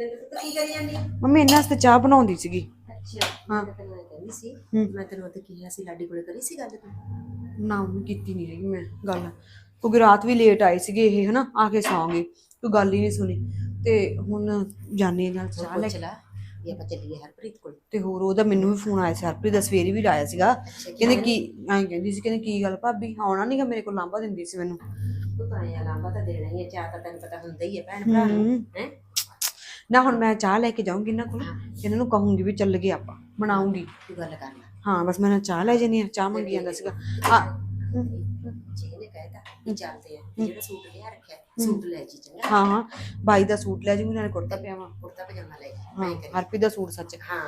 ਨੇ ਤਾਂ ਕੀ ਕਰੀ ਜਾਂਦੀ? ਮੰਮੀ ਇਹਨਾਂ ਵਾਸਤੇ ਚਾਹ ਬਣਾਉਂਦੀ ਸੀਗੀ। ਅੱਛਾ ਹਾਂ। ਮੈਂ ਤੈਨੂੰ ਇਹ ਕਹਿੰਦੀ ਸੀ ਹੂੰ। ਮੈਂ ਤੈਨੂੰ ਉਹ ਕਿਹਾ ਸੀ ਲਾਡੀ ਕੋਲੇ ਕਰੀ ਸੀ ਗੱਲ ਤੂੰ? ਨਾ ਮੰਮੀ ਕੀਤੀ ਨਹੀਂ ਰਹੀ ਮੈਂ ਗੱਲ। ਕਿਉਂਕਿ ਰਾਤ ਵੀ ਲੇਟ ਆਏ ਸੀਗੇ ਇਹ ਹਨਾ ਆ ਕੇ ਸੌਂਗੇ। ਕੋਈ ਗੱਲ ਹੀ ਨਹੀਂ ਸੁਣੀ। ਤੇ ਹੁਣ ਜਾਣੇ ਨਾਲ ਚਾਹ ਲੈ ਪੁੱਛ ਲੈ ਇਹ ਆਪਾਂ ਚੱਲੀਏ ਹਰਪ੍ਰੀਤ ਕੋਲ। ਤੇ ਹੋਰ ਉਹਦਾ ਮੈਨੂੰ ਵੀ ਫੋਨ ਆਇਆ ਸੀ ਹਰਪ੍ਰੀਤ ਦਾ ਸਵੇਰੇ ਵੀ ਲਾਇਆ ਸੀਗਾ। ਕਹਿੰਦੇ ਕੀ ਐਂ ਕਹਿੰਦੀ ਸੀ ਕਹਿੰਦੇ ਕੀ ਗੱਲ ਭਾਬੀ ਆਉਣਾ ਨਹੀਂਗਾ ਮੇਰੇ ਕੋਲ ਲਾਂਭਾ ਦਿੰਦੀ ਸੀ ਮੈਨੂੰ। ਤੂੰ ਤਾਂ ਇਹ ਲਾਂਬਾ ਤਾਂ ਦੇਣਾ ਹੀ ਹੈ ਚਾਹ ਤਾਂ ਤੈਨੂੰ ਪਤਾ ਹੁੰਦਾ ਹੀ ਹੈ ਭੈਣ ਭਰਾ। ਨੂੰ ਹੂੰ। ਨਾ ਹੁਣ ਮੈਂ ਚਾਹ ਲੈ ਕੇ ਜਾਊਂਗੀ ਇਹਨਾਂ ਕੋਲ ਇਹਨਾਂ ਨੂੰ ਕਹੂੰਗੀ ਵੀ ਚੱਲ ਗਏ ਆਪਾਂ ਬਣਾਉਂਗੀ। ਤੂੰ ਗੱਲ ਕਰ ਲੈ। ਹਾਂ ਬਸ ਮੈਂ ਨਾ ਚਾਹ ਲੈ ਜਾਨੀ ਆ ਚਾਹ ਮੰਗੀ ਜਾਂਦਾ ਸੀਗਾ। ਕਹਿਤਾ ਚੱਲਦੇ ਆ ਜਿਹੜਾ ਸੂਟ ਲਿਆ ਰੱਖਿਆ ਸੂਟ ਲੈ ਜੀ ਚੰਗਾ। ਹਾਂ ਹਾਂ। ਬਾਈ ਦਾ ਸੂਟ ਲੈ ਜੂੰਗੀ ਨਾਲੇ ਕੁੜਤਾ ਪਜਾਮਾ। ਕੁੜਤਾ ਪਜਾਮਾ ਲੈ ਜੀ ਹਾਂ ਹਰਪ੍ਰੀਤ ਦਾ ਸੂਟ ਸੱਚ। ਹਾਂ।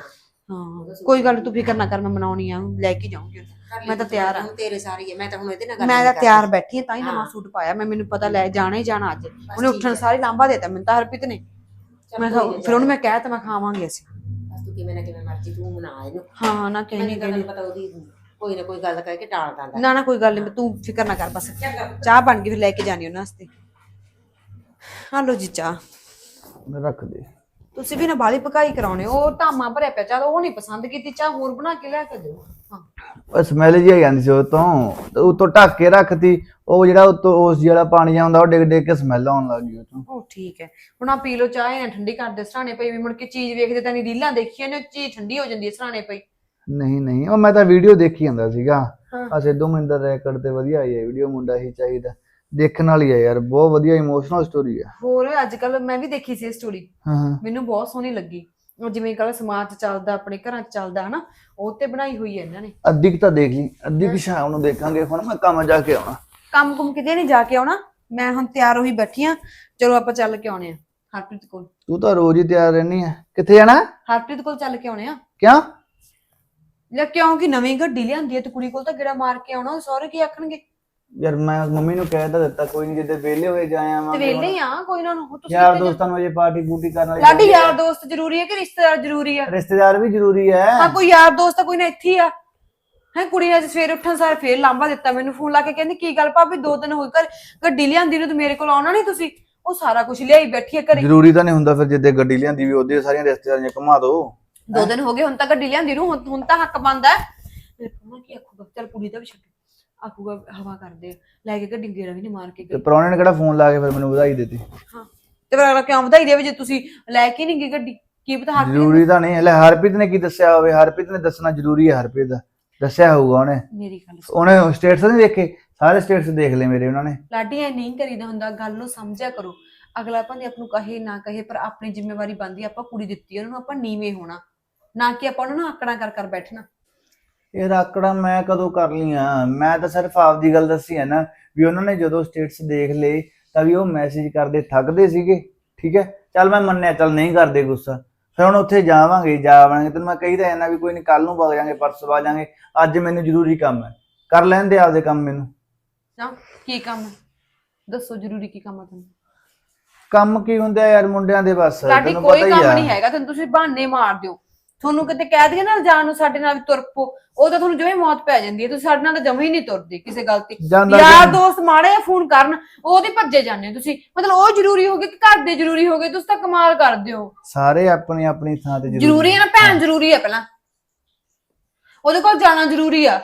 ਹਾਂ ਕੋਈ ਗੱਲ ਤੂੰ ਫਿਕਰ ਨਾ ਕਰ ਮੈਂ ਬਣਾਉਣੀ ਆ ਲੈ ਕੇ ਜਾਊਂਗੀ ਮੈਂ ਤਾਂ ਤਿਆਰ ਆ। ਤੇਰੇ ਸਾਰੀ ਹੈ ਮੈਂ ਤਾਂ ਹੁਣ ਇਹਦੇ ਨਾਲ ਗੱਲ ਮੈਂ ਤਾਂ। ਤਿਆਰ ਬੈਠੀ ਆ ਤਾਂ ਹੀ ਨਵਾਂ ਸੂਟ ਪਾਇਆ ਮੈਂ ਮੈਨੂੰ ਪਤਾ ਲੈ ਜਾਣਾ ਹੀ ਜਾਣਾ ਅੱਜ। ਉਹਨੇ ਉੱਠਣ ਸਾਰੀ ਲਾਂਬਾ ਦੇਤਾ ਮੈਨੂੰ ਤਾਂ ਹਰਪ੍ਰੀਤ ਨੇ। ਮੈਂ ਕਿਹਾ- ਨੀ, ਫਿਰ ਉਹਨੂੰ ਮੈਂ ਕਹਿ ਤਾ ਮੈਂ ਖਾਵਾਂਗੇ ਅਸੀਂ। ਬਸ ਤੂੰ ਕਿਵੇਂ ਨਾ ਕਿਵੇਂ ਮਰਜ਼ੀ ਤੂੰ ਮਨਾ ਇਹਨੂੰ। ਹਾਂ ਹਾਂ ਨਾ ਮੈਨੂੰ ਕਹਿਣੀ ਤਾਂ ਤੈਨੂੰ ਪਤਾ ਉਹਦੀ ਕੋਈ ਨਾ ਕੋਈ ਗੱਲ ਕਰਕੇ ਟਾਲ ਦਿੰਦਾ। ਨਾ ਨਾ ਕੋਈ ਗੱਲ ਨਹੀਂ ਤੂੰ ਫਿਕਰ ਨਾ ਕਰ ਬਸ। ਚਾਹ ਬਣ ਗਈ ਫਿਰ ਲੈ ਕੇ ਜਾਣੀ ਉਹਨਾਂ ਵਾਸਤੇ। ਆ ਲਓ ਜੀ ਚਾਹ। ਰੱਖ ਦੇ। ਤੁਸੀਂ ਵੀ ਨਾ ਬਾਲੀ ਪਕਾਈ ਕਰਾਉਣੇ ਉਹ ਧਾਮਾ ਭਰਿਆ ਪਿਆ। ਚਾਹ ਉਹ ਨਹੀਂ ਪਸੰਦ ਕੀਤੀ ਚਾਹ ਹੋਰ ਬਣਾ ਕੇ ਲਿਆ ਕੇ ਦਿਓ। ਉਹ ਸਮੈਲ ਜੀ ਆਈ ਜਾਂਦੀ ਸੀ ਉਹ ਤੋਂ। ਉੱਤੋਂ ਢੱਕ ਕੇ ਰੱਖਤੀ। ਉਹ ਜਿਹੜਾ ਉੱਤੋਂ ਉਸ ਜਿਹੜਾ ਪਾਣੀ ਆਉਂਦਾ ਉਹ ਡਿੱਗ ਡਿੱਗ ਕੇ ਸਮੈਲ ਆਉਣ ਲੱਗ ਗਈ ਉਹ ਤੋਂ ਉਹ ਠੀਕ ਹੈ। ਹੁਣ ਆ ਪੀ ਲਓ ਚਾਹ ਇਹਨਾਂ ਠੰਡੀ ਕਰ ਦੇ ਸਰਾਣੇ ਪਈ ਵੀ ਮੁੜ ਕੇ ਚੀਜ਼ ਵੇਖਦੇ ਤਾਂ ਨਹੀਂ ਰੀਲਾਂ ਦੇਖੀਆਂ ਨੇ ਚੀਜ਼ ਠੰਡੀ ਹੋ ਜਾਂਦੀ ਹੈ ਸਰਾਣੇ ਪਈ। ਨਹੀਂ ਨਹੀਂ। ਉਹ ਮੈਂ ਤਾਂ ਵੀਡੀਓ ਦੇਖੀ ਜਾਂਦਾ ਸੀਗਾ। ਆ ਸਿੱਧੂ ਮਹਿੰਦਰ ਰੈਕਡ ਤੇ ਵਧੀਆ ਆਈ ਹੈ ਵੀਡੀਓ ਮੁੰਡਾ ਹੀ ਚਾਹੀਦਾ। ਦੇਖਣ ਵਾਲੀ ਹੈ ਯਾਰ ਬਹੁਤ ਵਧੀਆ ਇਮੋਸ਼ਨਲ ਸਟੋਰੀ ਹੈ। ਹੋਰ ਅੱਜ ਕੱਲ ਮੈਂ ਵੀ ਦੇਖੀ ਸੀ ਸਟੋਰੀ ਹਾਂ। ਮੈਨੂੰ ਬਹੁਤ ਸੋਹਣੀ ਲੱਗੀ। ਜਿਵੇਂ ਕੱਲ ਸਮਾਜ ਚ ਚੱਲਦਾ ਆਪਣੇ ਘਰਾਂ ਚ ਚੱਲਦਾ ਹਨਾ ਉਹ ਤੇ ਬਣਾਈ ਹੋਈ ਹੈ ਇਹਨਾਂ ਨੇ। ਅੱਧੀ ਕੁ ਤਾਂ ਦੇਖ ਲਈ ਅੱਧੀ ਕਿ ਸ਼ਾਮ ਨੂੰ ਦੇਖਾਂਗੇ ਹੁਣ ਮੈਂ ਕੰਮ ਜਾ ਕੇ ਆਉਣਾ। ਕੰਮ ਕੁਮ ਕਿਤੇ ਨਹੀਂ ਜਾ ਕੇ ਆਉਣਾ ਮੈਂ ਹੁਣ ਤਿਆਰ ਹੋਈ ਬੈਠੀ ਆ ਚਲੋ ਆਪਾਂ ਚੱਲ ਕੇ ਆਉਣੇ ਆ ਹਰਪ੍ਰੀਤ ਕੋਲ। ਤੂੰ ਤਾਂ ਰੋਜ਼ ਹੀ ਤਿਆਰ ਰਹਿਣੀ ਹੈ ਕਿੱਥੇ ਜਾਣਾ? ਹਰਪ੍ਰੀਤ ਕੋਲ ਚੱਲ ਕੇ ਆਉਣੇ ਆ। ਕਿਉਂ? ਲੈ ਕਿਉਂਕਿ ਨਵੀਂ ਗੱਡੀ ਲਿਆਂਦੀ ਹੈ ਤੇ ਕੁੜੀ ਕੋਲ ਤਾਂ ਗੇੜਾ ਮਾਰ ਕੇ ਆਉਣਾ ਸਹੁਰੇ ਕੀ ਆਖਣਗੇ? ਯਾਰ ਮੈਂ ਮੰਮੀ ਨੂੰ ਕਹਿ ਤਾਂ ਦਿੱਤਾ ਕੋਈ ਨਹੀਂ ਜਿੱਦੇ ਵਿਹਲੇ ਹੋਏ ਜਾਇਆ ਤੇ ਮੈਂ ਵੇਲੇ ਹੀ ਆ ਕੋਈ ਨਾ ਨੂੰ ਤੁਸੀਂ ਯਾਰ ਕਿੱਥੇ ਦੋਸਤਾਂ ਨੂੰ ਅਜੇ ਪਾਰਟੀ ਪੂਟੀ ਕਰਨ ਵਾਲੀ ਲਾਡੀ ਯਾਰ ਦੋਸਤ ਜ਼ਰੂਰੀ ਹੈ ਕਿ ਰਿਸ਼ਤੇਦਾਰ ਜ਼ਰੂਰੀ ਆ? ਰਿਸ਼ਤੇਦਾਰ ਵੀ ਜ਼ਰੂਰੀ ਹੈ ਹਾਂ ਕੋਈ ਯਾਰ ਦੋਸਤ ਤਾਂ ਕੋਈ ਨਾ ਇੱਥੇ ਹੀ ਆ। ਹੈ ਕੁੜੀ ਨੇ ਅੱਜ ਸਵੇਰੇ ਉੱਠਣ ਸਾਰ ਫੇਰ ਲਾਂਬਾ ਦਿੱਤਾ ਮੈਨੂੰ ਫੋਨ ਲਾ ਕੇ ਕਹਿੰਦੀ ਕੀ ਗੱਲ ਭਾਬੀ ਦੋ ਦਿਨ ਹੋਏ ਘਰ ਗੱਡੀ ਲਿਆਂਦੀ ਨੂੰ ਤੇ ਮੇਰੇ ਕੋਲ ਆਉਣਾ ਨਹੀਂ ਤੁਸੀਂ? ਉਹ ਸਾਰਾ ਕੁਝ ਲਿਆਈ ਬੈਠੀ ਹੈ ਘਰੇ। ਜ਼ਰੂਰੀ ਤਾਂ ਨਹੀਂ ਹੁੰਦਾ ਫਿਰ ਜਿੱਦੇ ਗੱਡੀ ਲਿਆਂਦੀ ਵੀ ਉਹਦੇ ਸਾਰੀਆਂ ਰਿਸ਼ਤੇਦਾਰੀਆਂ ਘੁਮਾ ਦੋ। ਦੋ ਦਿਨ ਹੋ ਗਏ ਹੁਣ ਤਾਂ ਗੱਡੀ ਲਿਆਂਦੀ ਨੂੰ ਹੁਣ ਹੁਣ ਤਾਂ ਹੱਕ ਬਣਦਾ। ਹੈ ਮੇਰੇ ਕੋਲ ਕੀ ਆਖੂਗਾ ਚੱਲ ਕੁੜੀ ਦਾ ਵੀ ਛੱਡ ਆਖੂਗਾ ਹਵਾ ਕਰਦੇ ਆ। ਲੈ ਕੇ ਗੱਡੀ ਗੇੜਾ ਵੀ ਨਹੀਂ ਮਾਰ ਕੇ ਤੇ ਪ੍ਰਾਹੁਣੇ ਨੇ ਕਿਹੜਾ ਫੋਨ ਲਾ ਕੇ ਫਿਰ ਮੈਨੂੰ ਵਧਾਈ ਦਿੱਤੀ? ਹਾਂ। ਤੇ ਫਿਰ ਅਗਲਾ ਕਿਉਂ ਵਧਾਈ ਦੇਵੇ ਜੇ ਤੁਸੀਂ ਲੈ ਕੇ ਨਹੀਂ ਗਏ ਗੱਡੀ? ਕੀ ਪਤਾ ਹੱਕ ਜ਼ਰੂਰੀ ਤਾਂ ਨਹੀਂ। ਹੈ ਲੈ ਹਰਪ੍ਰੀਤ ਨੇ ਕੀ ਦੱਸਿਆ ਹੋਵੇ? ਹਰਪ੍ਰੀਤ ਨੇ ਦੱਸਣਾ ਜ਼ਰੂਰੀ ਹੈ ਹਰਪ੍ਰੀਤ ਦਾ। ਦੱਸਿਆ ਹੋਊਗਾ ਉਹਨੇ। ਮੇਰੀ ਗੱਲ ਸੁਣ। ਉਹਨੇ ਸਟੇਟਸ ਨਹੀਂ ਦੇਖੇ? ਸਾਰੇ ਸਟੇਟਸ ਦੇਖ ਲਏ ਮੇਰੇ ਉਹਨਾਂ ਨੇ। ਲਾਡੀ ਐ ਨਹੀਂ ਕਰੀਦਾ ਹੁੰਦਾ। ਗੱਲ ਨੂੰ ਸਮਝਿਆ ਕਰੋ। ਅਗਲਾ ਭਾਵੇਂ ਆਪ ਨੂੰ ਕਹੇ ਨਾ ਕਹੇ ਪਰ ਆਪਣੀ ਜ਼ਿੰਮੇਵਾਰੀ ਬਣਦੀ ਆ, ਆਪਾਂ ਕੁੜੀ ਦਿੱਤੀ ਆ, ਉਹਨਾਂ ਨੂੰ ਆਪਾਂ ਨੀਵੇਂ ਹੋਣਾ। ਨਾ ਕਿ ਆਪਾਂ ਉਹਨਾਂ ਨੂੰ ਆਕੜਾਂ ਕਰ ਕਰ ਬੈਠਣਾ। ਇਹ ਰਾਕੜਾ ਮੈਂ ਕਦੋਂ ਕਰ ਲਈਆਂ? ਮੈਂ ਤਾਂ ਸਿਰਫ ਆਪਦੀ ਗੱਲ ਦੱਸੀ ਹੈ ਨਾ ਵੀ ਉਹਨਾਂ ਨੇ ਜਦੋਂ ਸਟੇਟਸ ਦੇਖ ਲਏ ਤਾਂ ਵੀ ਉਹ ਮੈਸੇਜ ਕਰਦੇ ਥੱਕਦੇ ਸੀਗੇ ਠੀਕ ਹੈ? ਚੱਲ ਮੈਂ ਮੰਨਿਆ ਚੱਲ ਨਹੀਂ ਕਰਦੇ ਗੁੱਸਾ। ਫਿਰ ਹੁਣ ਉੱਥੇ ਜਾਵਾਂਗੇ ਜਾਵਾਂਗੇ ਤੈਨੂੰ ਮੈਂ ਕਹੀ ਤਾਂ ਵੀ ਕੋਈ ਨਹੀਂ ਕੱਲ ਨੂੰ ਵਗ ਜਾਾਂਗੇ ਪਰਸੋਂ ਵਗ ਜਾਾਂਗੇ। ਅੱਜ ਮੈਨੂੰ ਜ਼ਰੂਰੀ ਕੰਮ ਹੈ। ਕਰ ਲੈਣ ਦੇ ਆਪਦੇ ਕੰਮ ਮੈਨੂੰ। ਨਾ ਕੀ ਕੰਮ ਹੈ? ਦੱਸੋ ਜ਼ਰੂਰੀ ਕੀ ਕੰਮ ਹੈ ਤੁਹਾਨੂੰ ਕੰਮ ਕੀ ਹੁੰਦਾ ਯਾਰ ਮੁੰਡਿਆਂ ਦੇ ਬਸ ਤੈਨੂੰ ਕੋਈ ਪਤਾ ਹੀ ਕੰਮ ਆ। ਨਹੀਂ ਹੈਗਾ ਤੁਹਾਨੂੰ ਤੁਸੀਂ ਬਹਾਨੇ ਮਾਰ ਦਿਓ। ਤੁਹਾਨੂੰ ਕਿਤੇ ਕਹਿ ਦਈਏ ਨਾ ਜਾਣ ਨੂੰ ਸਾਡੇ ਨਾਲ ਵੀ ਤੁਰ ਪੋ ਉਹ ਤਾਂ ਤੁਹਾਨੂੰ ਜਿਵੇਂ ਮੌਤ ਪੈ ਜਾਂਦੀ ਹੈ ਤੁਸੀਂ ਸਾਡੇ ਨਾਲ ਤਾਂ ਜਮਾ ਹੀ ਨਹੀਂ ਤੁਰਦੇ ਕਿਸੇ ਗੱਲ ਤੇ। ਜਾਂਦਾ ਯਾਰ? ਦੋਸਤ ਮਾੜੇ ਜਿਹਾ ਫੋਨ ਕਰਨ ਉਹਦੇ ਭੱਜੇ ਜਾਂਦੇ ਹੋ ਤੁਸੀਂ। ਮਤਲਬ ਉਹ ਜ਼ਰੂਰੀ ਹੋ ਗਏ ਕਿ ਘਰ ਦੇ ਜ਼ਰੂਰੀ ਹੋ ਗਏ ਤੁਸੀਂ ਤਾਂ ਕਮਾਲ ਕਰਦੇ ਹੋ। ਸਾਰੇ ਆਪਣੀ ਆਪਣੀ ਥਾਂ ਤੇ ਜ਼ਰੂਰੀ ਹੈ ਨਾ ਭੈਣ ਜ਼ਰੂਰੀ ਹੈ ਪਹਿਲਾਂ। ਉਹਦੇ ਕੋਲ ਜਾਣਾ ਜ਼ਰੂਰੀ ਆ।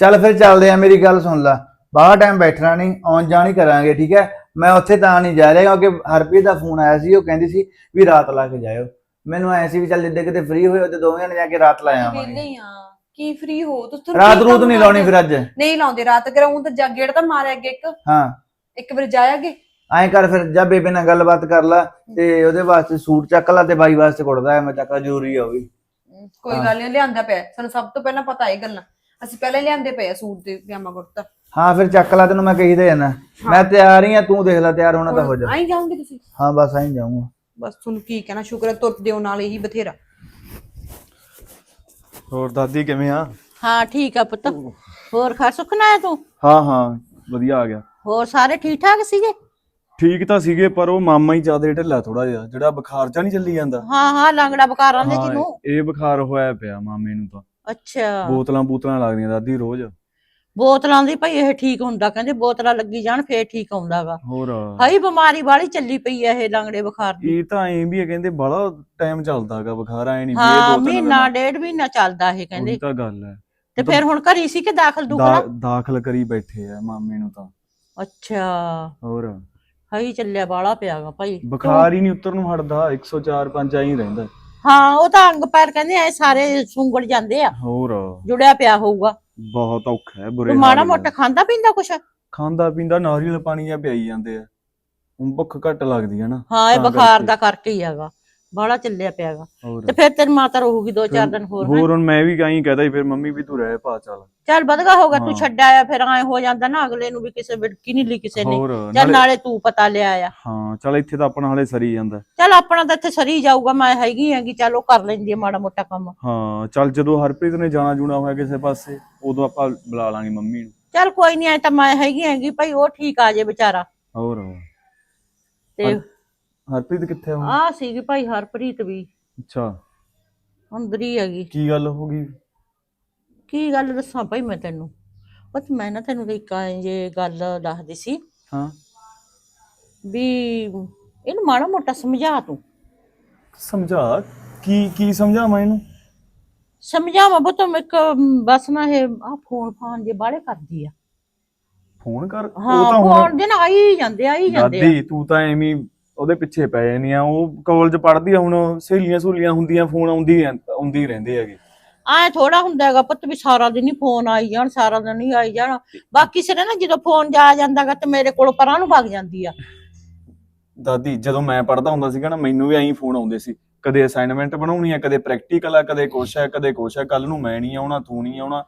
ਚੱਲ ਫਿਰ ਚੱਲਦੇ ਆ ਮੇਰੀ ਗੱਲ ਸੁਣ ਲੈ। ਬਾਹਰ ਟਾਈਮ ਬੈਠਣਾ ਨਹੀਂ ਆਉਣ ਜਾਣ ਹੀ ਕਰਾਂਗੇ ਠੀਕ ਹੈ? ਮੈਂ ਉੱਥੇ ਤਾਂ ਨਹੀਂ ਜਾ ਰਿਹਾ ਕਿਉਂਕਿ ਹਰਪ੍ਰੀਤ ਦਾ ਫੋਨ ਆਇਆ ਸੀ ਉਹ ਕਹਿੰਦੀ ਸੀ ਵੀ ਰਾਤ ਲਾ ਕੇ ਜਾਇਓ। ਮੈਨੂੰ ਐ ਸੀ ਵੀ ਚੱਲ ਜਿੱਦੇ ਕਿਤੇ ਫ੍ਰੀ ਹੋਏ ਉਹਦੇ ਦੋਵੇਂ ਨੇ ਜਾ ਕੇ ਰਾਤ ਲਾ ਆਵਾਂਗੇ। ਵਿਹਲੇ ਹੀ ਆ। ਕੀ ਫ੍ਰੀ ਹੋ? ਤੁਸੀਂ ਰਾਤ ਰੂਤ ਨਹੀਂ ਲਾਉਣੀ? ਫਿਰ ਅੱਜ। ਨਹੀਂ ਲਾਉਂਦੇ ਰਾਤ ਕਰਾਉਂ ਤਾਂ ਜਾ ਗੇੜ ਤਾਂ ਮਾਰਿਆ ਅੱਗੇ ਇੱਕ। ਹਾਂ। ਇੱਕ ਵਾਰ ਜਾਇਆਗੇ ਐਂ ਕਰ ਫਿਰ ਜਾ ਬੇਬੇ ਨਾਲ ਗੱਲਬਾਤ ਕਰ ਲੈ ਤੇ ਉਹਦੇ ਵਾਸਤੇ ਸੂਟ ਚੱਕ ਲੈ ਤੇ ਬਾਈ ਵਾਸਤੇ ਕੁੜਦਾ ਹੈ ਮੈਂ ਚੱਕਾ ਜ਼ਰੂਰੀ ਆ ਉਹ ਵੀ। ਕੋਈ ਗੱਲ ਨਹੀਂ ਲਿਆਂਦਾ ਪਿਆ। ਸਾਨੂੰ ਸਭ ਤੋਂ ਪਹਿਲਾਂ ਪਤਾ ਇਹ ਗੱਲਾਂ। ਅਸੀਂ ਪਹਿਲਾਂ ਹੀ ਲਿਆਂਦੇ ਪਏ ਆ ਸੂਟ ਤੇ ਪਜਾਮਾ ਕੁੜਤਾ। ਹਾਂ ਫਿਰ ਚੱਕ ਲੈ ਤੈਨੂੰ ਮੈਂ ਕਹੀ ਤੇ ਜਾਣਾ ਮੈਂ ਤਿਆਰ ਹੀ ਆ ਤੂੰ ਦੇਖ ਲੈ ਤਿਆਰ ਹੋਣਾ ਤਾਂ ਹੋ ਜਾ। ਆਈ ਜਾਓਗੇ ਤੁਸੀਂ? ਹਾਂ ਬਸ ਆਈ ਜਾਊਂਗਾ। ਬਸ ਤੁਹਾਨੂੰ ਕੀ ਕਹਿਣਾ ਸ਼ੁਕਰ ਹੈ ਤੁਰ ਦਿਓ ਨਾਲ ਇਹੀ ਬਥੇਰਾ। ਹੋਰ ਦਾਦੀ ਕਿਵੇਂ ਆ? ਹਾਂ ਠੀਕ ਆ ਪੁੱਤ। ਹੋਰ ਖਾ ਸੁਖਣਾ ਹੈ ਤੂੰ? ਹਾਂ ਹਾਂ ਵਧੀਆ ਆ ਗਿਆ। ਹੋਰ ਸਾਰੇ ਠੀਕ ਠਾਕ ਸੀਗੇ? ਠੀਕ ਤਾਂ ਸੀਗੇ ਪਰ ਉਹ ਮਾਮਾ ਹੀ ਜ਼ਿਆਦਾ ਢਿੱਲਾ ਥੋੜਾ ਜਿਹਾ ਜਿਹੜਾ ਬੁਖਾਰ ਚਾ ਨਹੀਂ ਚੱਲੀ ਜਾਂਦਾ। ਹਾਂ ਹਾਂ ਲੰਗੜਾ ਬਕਾਰਾਂ ਦੇ ਹਾਂ, ਜਿਹਨੂੰ। ਇਹ ਬੁਖਾਰ ਹੋਇਆ ਪਿਆ ਮਾਮੇ ਨੂੰ ਤਾਂ। ਅੱਛਾ। ਬੋਤਲਾਂ ਬੂਤਲਾਂ ਲੱਗਦੀਆਂ ਦਾਦੀ ਰੋਜ਼। ਬੋਤਲਾਂ ਦੀ ਭਾਈ ਇਹ ਠੀਕ ਹੁੰਦਾ ਕਹਿੰਦੇ ਬੋਤਲਾਂ ਲੱਗੀ ਜਾਣ ਫੇਰ ਠੀਕ ਆਉਂਦਾਗਾ। ਹੋਰ। ਹਾਈ ਬਿਮਾਰੀ ਵਾਲੀ ਚੱਲੀ ਪਈ ਐ ਇਹ ਲੰਗੜੇ ਬੁਖਾਰ ਦੀ। ਇਹ ਤਾਂ ਐਂ ਵੀ ਹੈ ਕਹਿੰਦੇ ਬੜਾ ਟਾਈਮ ਚੱਲਦਾਗਾ ਬੁਖਾਰ ਐ ਨਹੀਂ ਵੀ ਇਹ ਹਾਂ ਦੋ ਤਿੰਨ ਮਹੀਨਾ ਡੇਢ ਮਹੀਨਾ ਚੱਲਦਾ ਇਹ ਉਹੀ ਕਹਿੰਦੇ। ਤਾਂ ਗੱਲ ਹੈ ਤੇ ਫਿਰ ਹੁਣ ਘਰੀ ਸੀ ਕਿ ਦਾਖਲ ਦੁਖਲਾ? ਦਾਖਲ ਕਰੀ ਬੈਠੇ ਆ ਮਾਮੇ ਨੂੰ ਤਾਂ। ਅੱਛਾ। ਹੋਰ। ਹਾਈ ਚੱਲਿਆ ਬਾਲਾ ਪਿਆਗਾ ਭਾਈ। ਬੁਖਾਰ ਹੀ ਨਹੀਂ ਉਤਰ ਨੂੰ ਹਟਦਾ 104 5 ਐਂ ਹੀ ਰਹਿੰਦਾ। ਹਾਂ ਉਹ ਤਾਂ ਅੰਗ ਪੈਰ ਕਹਿੰਦੇ ਐ ਸਾਰੇ ਸੁੰਗੜ ਜਾਂਦੇ ਆ। ਹੋਰ। ਜੁੜਿਆ ਪਿਆ ਹੋਊਗਾ। ਬਹੁਤ ਔਖਾ ਹੈ ਬੁਰੇ ਤੂੰ ਮਾੜਾ ਹਾਲ ਮੋਟਾ ਹੈ। ਖਾਂਦਾ ਪੀਂਦਾ ਕੁਛ ਖਾਂਦਾ ਪੀਂਦਾ ਨਾਰੀਅਲ ਪਾਣੀ ਜਾਂ ਪਿਆਈ ਜਾਂਦੇ ਆ ਹੁਣ ਭੁੱਖ ਘੱਟ ਲੱਗਦੀ ਹੈ ਨਾ ਹਾਂ ਇਹ ਤਾਂ ਬੁਖਾਰ ਕਰਕੇ। ਦਾ ਕਰਕੇ ਹੀ ਹੈਗਾ ਬਾਲਾ ਚੱਲਿਆ ਪਿਆਗਾ ਹੋਰ? ਤੇ ਫਿਰ ਤੇਰੀ ਮਾਤਾ ਰਹੂਗੀ ਦੋ ਚਾਰ ਦਿਨ ਹੋਰ ਹੈਂ? ਹੋਰ ਹੁਣ ਮੈਂ ਵੀ ਕਹੀਂ ਕਹਦਾ ਸੀ ਫਿਰ ਮੰਮੀ ਵੀ ਤੂੰ ਰਹਿ ਪਾ ਚੱਲ। ਚੱਲ ਵਧਗਾ ਹੋਗਾ ਤੂੰ ਹਾਂ। ਛੱਡ ਆਇਆ ਫਿਰ ਐ ਹੋ ਜਾਂਦਾ ਨਾ ਅਗਲੇ ਨੂੰ ਵੀ ਕਿਸੇ ਵਿੜਕੀ ਨਹੀਂ ਲਈ ਕਿਸੇ ਨੇ। ਹੋਰ ਚੱਲ ਨਾਲੇ ਨਾਲੇ ਤੂੰ ਪਤਾ ਲਿਆ ਆ ਹਾਂ ਚੱਲ ਇੱਥੇ ਤਾਂ ਆਪਣਾ ਹਲੇ ਸਰੀ ਜਾਂਦਾ। ਚੱਲ ਆਪਣਾ ਤਾਂ ਇੱਥੇ ਸਰੀ ਜਾਊਗਾ ਮੈਂ ਹੈਗੀ ਹੈਗੀ ਚੱਲ ਉਹ ਕਰ ਲੈਂਦੀ ਆ ਮਾੜਾ ਮੋਟਾ ਕੰਮ। ਹਾਂ ਚੱਲ ਜਦੋਂ ਹਰਪ੍ਰੀਤ ਨੇ ਜਾਣਾ ਜੂਣਾ ਹੋਇਆ ਕਿਸੇ ਪਾਸੇ ਉਦੋਂ ਆਪਾਂ ਬੁਲਾ ਲਾਂਗੇ ਮੰਮੀ ਨੂੰ। ਚੱਲ ਕੋਈ ਨਹੀਂ ਐ ਤਾਂ ਮੈਂ ਹੈਗੀ ਹੈਗੀ ਭਾਈ ਉਹ ਠੀਕ ਆ ਜੇ ਵਿਚਾਰਾ। ਹੋਰ। ਤੇ ਹਰਪ੍ਰੀਤ ਕਿੱਥੇ ਹੁਣ? ਆ ਸੀਗੀ ਭਾਈ ਹਰਪ੍ਰੀਤ ਵੀ। ਅੱਛਾ। ਅੰਦਰ ਹੀ ਹੈਗੀ। ਕੀ ਗੱਲ ਹੋ ਗਈ? ਕੀ ਗੱਲ ਦੱਸਾਂ ਭਾਈ ਮੈਂ ਤੈਨੂੰ? ਬਸ ਮੈਂ ਨਾ ਤੈਨੂੰ ਇੱਕ ਐਂ ਜੇ ਗੱਲ ਦੱਸਦੀ ਸੀ। ਹਾਂ। ਵੀ ਇਹਨੂੰ ਮਾੜਾ ਮੋਟਾ ਸਮਝਾ ਤੂੰ। ਸਮਝਾ? ਕੀ ਕੀ ਸਮਝਾਵਾਂ ਇਹਨੂੰ? ਸਮਝਾਵਾਂ ਬੋ ਤੂੰ ਇੱਕ ਬਸ ਨਾ ਇਹ ਆ ਫੋਨ ਫਾਨ ਜੇ ਬਾਹਲੇ ਕਰਦੀ ਆ। ਫੋਨ ਕਰ? ਉਹ ਹਾਂ ਤਾਂ ਹੁਣ ਫੋਨ ਦੇ ਨਾ ਆਈ ਜਾਂਦੇ ਆਈ ਜਾਂਦੇ ਆ। ਦਾਦੀ ਤੂੰ ਤਾਂ ਐਵੇਂ ਹੀ ਉਹਦੇ ਪਿੱਛੇ ਪੈ ਜਾਨੀ ਆ ਉਹ ਕਾਲਜ ਪੜ੍ਹਦੀ ਆ ਹੁਣ ਸਹੇਲੀਆਂ ਸਹੂਲੀਆਂ ਹੁੰਦੀਆਂ ਫੋਨ ਆਉਂਦੀ ਆਉਂਦੀ ਰਹਿੰਦੇ ਹੈਗੇ। ਐ ਥੋੜਾ ਹੁੰਦਾ ਹੈਗਾ ਪੁੱਤ ਵੀ ਸਾਰਾ ਦਿਨ ਹੀ ਫੋਨ ਆਈ ਜਾਣ ਸਾਰਾ ਦਿਨ ਹੀ ਆਈ ਜਾਣ। ਬਾਕੀ ਸਿਰੇ ਨਾ ਜਦੋਂ ਫੋਨ ਜਾ ਜਾਂਦਾਗਾ ਤੇ ਮੇਰੇ ਕੋਲ ਪਰਾਂ ਨੂੰ ਭੱਗ ਜਾਂਦੀ ਆ। ਦਾਦੀ ਜਦੋਂ ਮੈਂ ਪੜ੍ਹਦਾ ਹੁੰਦਾ ਸੀਗਾ ਨਾ ਮੈਨੂੰ ਵੀ ਐਂ ਫੋਨ ਆਉਂਦੇ ਸੀ। ਕਦੇ ਅਸਾਈਨਮੈਂਟ ਬਣਾਉਣੀ ਆ ਕਦੇ ਪ੍ਰੈਕਟੀਕਲ ਆ ਕਦੇ ਕੁਛ ਹੈ ਕਦੇ ਕੁਛ ਹੈ ਕੱਲ ਨੂੰ ਮੈਂ ਨਹੀਂ ਆਉਣਾ ਤੂੰ ਨਹੀਂ ਆਉਣਾ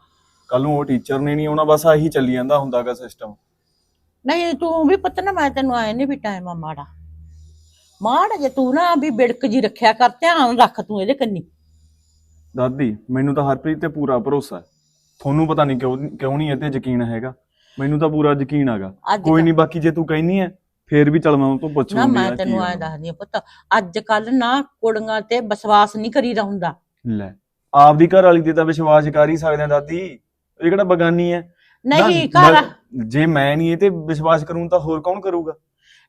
ਕੱਲ ਨੂੰ ਉਹ ਟੀਚਰ ਨੇ ਨਹੀਂ ਆਉਣਾ ਬਸ ਆਹੀ ਚੱਲੀ ਜਾਂਦਾ ਹੁੰਦਾਗਾ ਸਿਸਟਮ ਨਹੀਂ ਤੂੰ ਵੀ ਪੁੱਤ ਨਾ ਮੈਂ ਤੈਨੂੰ ਆਏ ਨਹੀਂ ਵੀ ਟਾਈਮ ਆ ਮਾੜਾ। ਮਾੜਾ ਜੇ ਤੂੰ ਨਾ ਵੀ ਬਿੜਕ ਜੀ ਰੱਖਿਆ ਕਰ ਧਿਆਨ ਰੱਖ ਤੂੰ ਇਹਦੇ ਕੰਨੀ। ਦਾਦੀ ਮੈਨੂੰ ਤਾਂ ਹਰਪ੍ਰੀਤ ਤੇ ਪੂਰਾ ਭਰੋਸਾ ਹੈ। ਤੁਹਾਨੂੰ ਪਤਾ ਨਹੀਂ ਕਿਉਂ ਕਿਉਂ ਨਹੀਂ ਇਹ ਤੇ ਯਕੀਨ ਹੈਗਾ। ਮੈਨੂੰ ਤਾਂ ਪੂਰਾ ਯਕੀਨ ਹੈਗਾ। ਅੱਜ ਕੋਈ ਨਹੀਂ ਬਾਕੀ ਜੇ ਤੂੰ ਕਹਿੰਨੀ ਹੈ ਫੇਰ ਵੀ ਚੱਲ ਮੈਂ ਉਹ ਤੋਂ ਪੁੱਛ ਨਾ ਮੈਂ ਤੈਨੂੰ ਆ। ਦੱਸਦੀ ਆ ਪੁੱਤ ਅੱਜ ਕੱਲ ਨਾ ਕੁੜੀਆਂ ਤੇ ਵਿਸ਼ਵਾਸ ਨਹੀਂ ਕਰੀਦਾ ਹੁੰਦਾ। ਲੈ ਆਪਦੀ ਘਰ ਵਾਲੀ ਤੇ ਤਾਂ ਵਿਸ਼ਵਾਸ ਕਰ ਹੀ ਸਕਦੇ ਆ ਦਾਦੀ। ਇਹ ਕਿਹੜਾ ਬਗਾਨੀ ਹੈ? ਨਹੀਂ ਘਰ ਜੇ ਮੈਂ ਨਹੀਂ ਇਹ ਤੇ ਵਿਸ਼ਵਾਸ ਕਰੂੰ ਤਾਂ ਹੋਰ ਕੌਣ ਕਰੂਗਾ?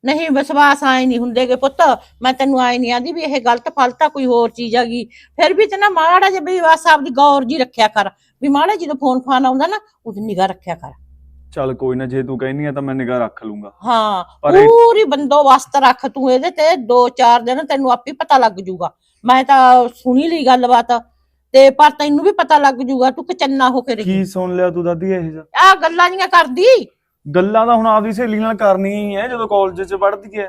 ਨਹੀਂ ਵਿਸ਼ਵਾਸ ਆਏ ਨਹੀਂ ਹੁੰਦੇਗੇ ਪੁੱਤ। ਮੈਂ ਤੈਨੂੰ ਆਏ ਨਹੀਂ ਆਂਦੀ ਵੀ ਇਹ ਗਲਤ ਫਲਤਾ ਕੋਈ ਹੋਰ ਚੀਜ਼ ਹੈਗੀ। ਫਿਰ ਵੀ ਤੇ ਨਾ ਮਾੜਾ ਜਿਹਾ ਵੀ ਬਸ ਆਪਦੀ ਗੌਰ ਜੀ ਰੱਖਿਆ ਕਰ। ਵੀ ਮਾੜਾ ਜਦੋਂ ਫੋਨ ਫਾਨ ਆਉਂਦਾ ਨਾ ਉਹਦੀ ਨਿਗਾਹ ਰੱਖਿਆ ਕਰ। ਚੱਲ ਕੋਈ ਨਾ ਜੇ ਤੂੰ ਕਹਿੰਨੀ ਆ ਤਾਂ ਮੈਂ ਨਿਗਾਹ ਰੱਖ ਲੂੰਗਾ। ਹਾਂ ਪਰ ਬੰਦੋਬਸਤ ਰੱਖ ਤੂੰ ਇਹਦੇ ਤੇ 2-4 ਦਿਨ ਤੈਨੂੰ ਆਪੇ ਪਤਾ ਲੱਗ ਜੂਗਾ। ਮੈਂ ਤਾਂ ਸੁਣੀ ਲਈ ਗੱਲਬਾਤ ਤੇ ਪਰ ਤੈਨੂੰ ਵੀ ਪਤਾ ਲੱਗ ਜੂਗਾ ਤੂੰ ਕਿਚੰਨਾ ਹੋ ਕੇ ਰਹੀ। ਕੀ ਸੁਣ ਲਿਆ ਤੂੰ ਦਾਦੀ ਇਹ ਆ ਗੱਲਾਂ ਜੀਆਂ ਕਰਦੀ। ਗੱਲਾਂ ਤਾਂ ਹੁਣ ਆਪਦੀ ਸਹੇਲੀ ਨਾਲ ਕਰਨੀਆਂ ਹੀ ਜਦੋਂ ਕਾਲਜ 'ਚ ਪੜ੍ਹਦੀ ਐ।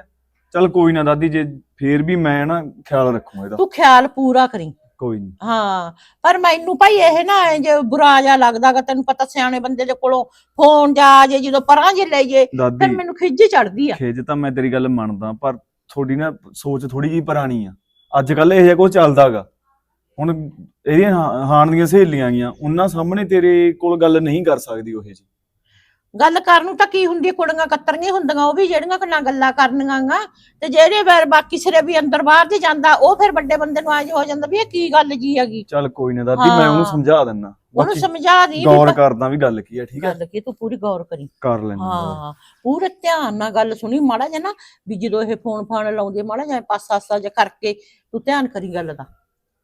ਚੱਲ ਕੋਈ ਨਾ ਦਾਦੀ ਜੇ ਫੇਰ ਵੀ ਮੈਂ ਨਾ ਖਿਆਲ ਰੱਖੂ ਇਹਦਾ। ਤੂੰ ਖਿਆਲ ਪੂਰਾ ਕਰੀ। ਕੋਈ ਨਹੀਂ ਹਾਂ ਪਰ ਮੈਨੂੰ ਭਾਈ ਇਹ ਨਾ ਐਂ ਜੇ ਬੁਰਾ ਜਿਹਾ ਲੱਗਦਾਗਾ ਤੈਨੂੰ ਪਤਾ ਸਿਆਣੇ ਬੰਦੇ ਦੇ ਕੋਲੋਂ ਫੋਨ ਜਾ ਜੇ ਜਦੋਂ ਪਰਾਂ ਜੇ ਲੈ ਜੇ ਫਿਰ ਦਾਦੀ ਮੈਨੂੰ ਖਿੱਚ ਚੜਦੀ ਆ। ਖੇਜ ਤਾਂ ਮੈਂ ਤੇਰੀ ਗੱਲ ਮੰਨਦਾ ਪਰ ਤੁਹਾਡੀ ਨਾ ਸੋਚ ਥੋੜੀ ਜਿਹੀ ਪੁਰਾਣੀ ਆ। ਅੱਜ ਕੱਲ ਇਹ ਜਿਹਾ ਕੁਝ ਚੱਲਦਾਗਾ ਹੁਣ ਇਹਦੀਆਂ ਹਾਂ- ਹਾਣ ਦੀਆਂ ਸਹੇਲੀਆਂ ਗੀਆਂ ਉਹਨਾਂ ਸਾਹਮਣੇ ਤੇਰੇ ਕੋਲ ਗੱਲ ਨਹੀਂ ਕਰ ਸਕਦੀ ਉਹ ਜੀ ਗੱਲ ਕਰਨ ਨੂੰ ਤਾਂ ਕੀ ਹੁੰਦੀ ਕੁੜੀਆਂ ਕੱਤਰੀਆਂ ਹੁੰਦੀਆਂ ਉਹ ਵੀ ਜਿਹੜੀਆਂ ਕਿ ਨਾ ਗੱਲਾਂ ਕਰਨੀਆਂ ਗਾ। ਤੇ ਜਿਹੜੇ ਫਿਰ ਬਾਕੀ ਸਿਰੇ ਵੀ ਅੰਦਰ ਬਾਹਰ ਜੇ ਜਾਂਦਾ ਉਹ ਫਿਰ ਵੱਡੇ ਬੰਦੇ ਨੂੰ ਐਂ ਹੋ ਜਾਂਦਾ ਵੀ ਇਹ ਕੀ ਗੱਲ ਜੀ ਹੈਗੀ। ਚੱਲ ਕੋਈ ਨਾ ਦਾਦੀ ਮੈਂ ਉਹਨੂੰ ਹਾਂ। ਸਮਝਾ ਦਿੰਦਾ ਉਹਨੂੰ ਬਾਕੀ ਸਮਝਾ ਦੀ ਵੀ ਗੌਰ ਕਰਦਾ ਵੀ ਗੱਲ ਕੀ ਹੈ ਠੀਕ ਹੈ ਗੱਲ ਕੀ ਤੂੰ ਪੂਰੀ ਗੌਰ ਕਰੀ। ਕਰ ਲੈਂਦਾ ਹਾਂ ਪੂਰੇ ਧਿਆਨ ਨਾਲ ਗੱਲ ਸੁਣੀ ਮਾੜਾ ਜਿਹਾ ਨਾ ਵੀ ਜਦੋਂ ਇਹ ਫੋਨ ਫਾਨ ਲਾਉਂਦੇ ਮਾੜਾ ਜਿਹਾ ਪਾਸਾ ਆਸਾ ਜਿਹਾ ਕਰਕੇ ਤੂੰ ਧਿਆਨ ਕਰੀ ਗੱਲ ਦਾ।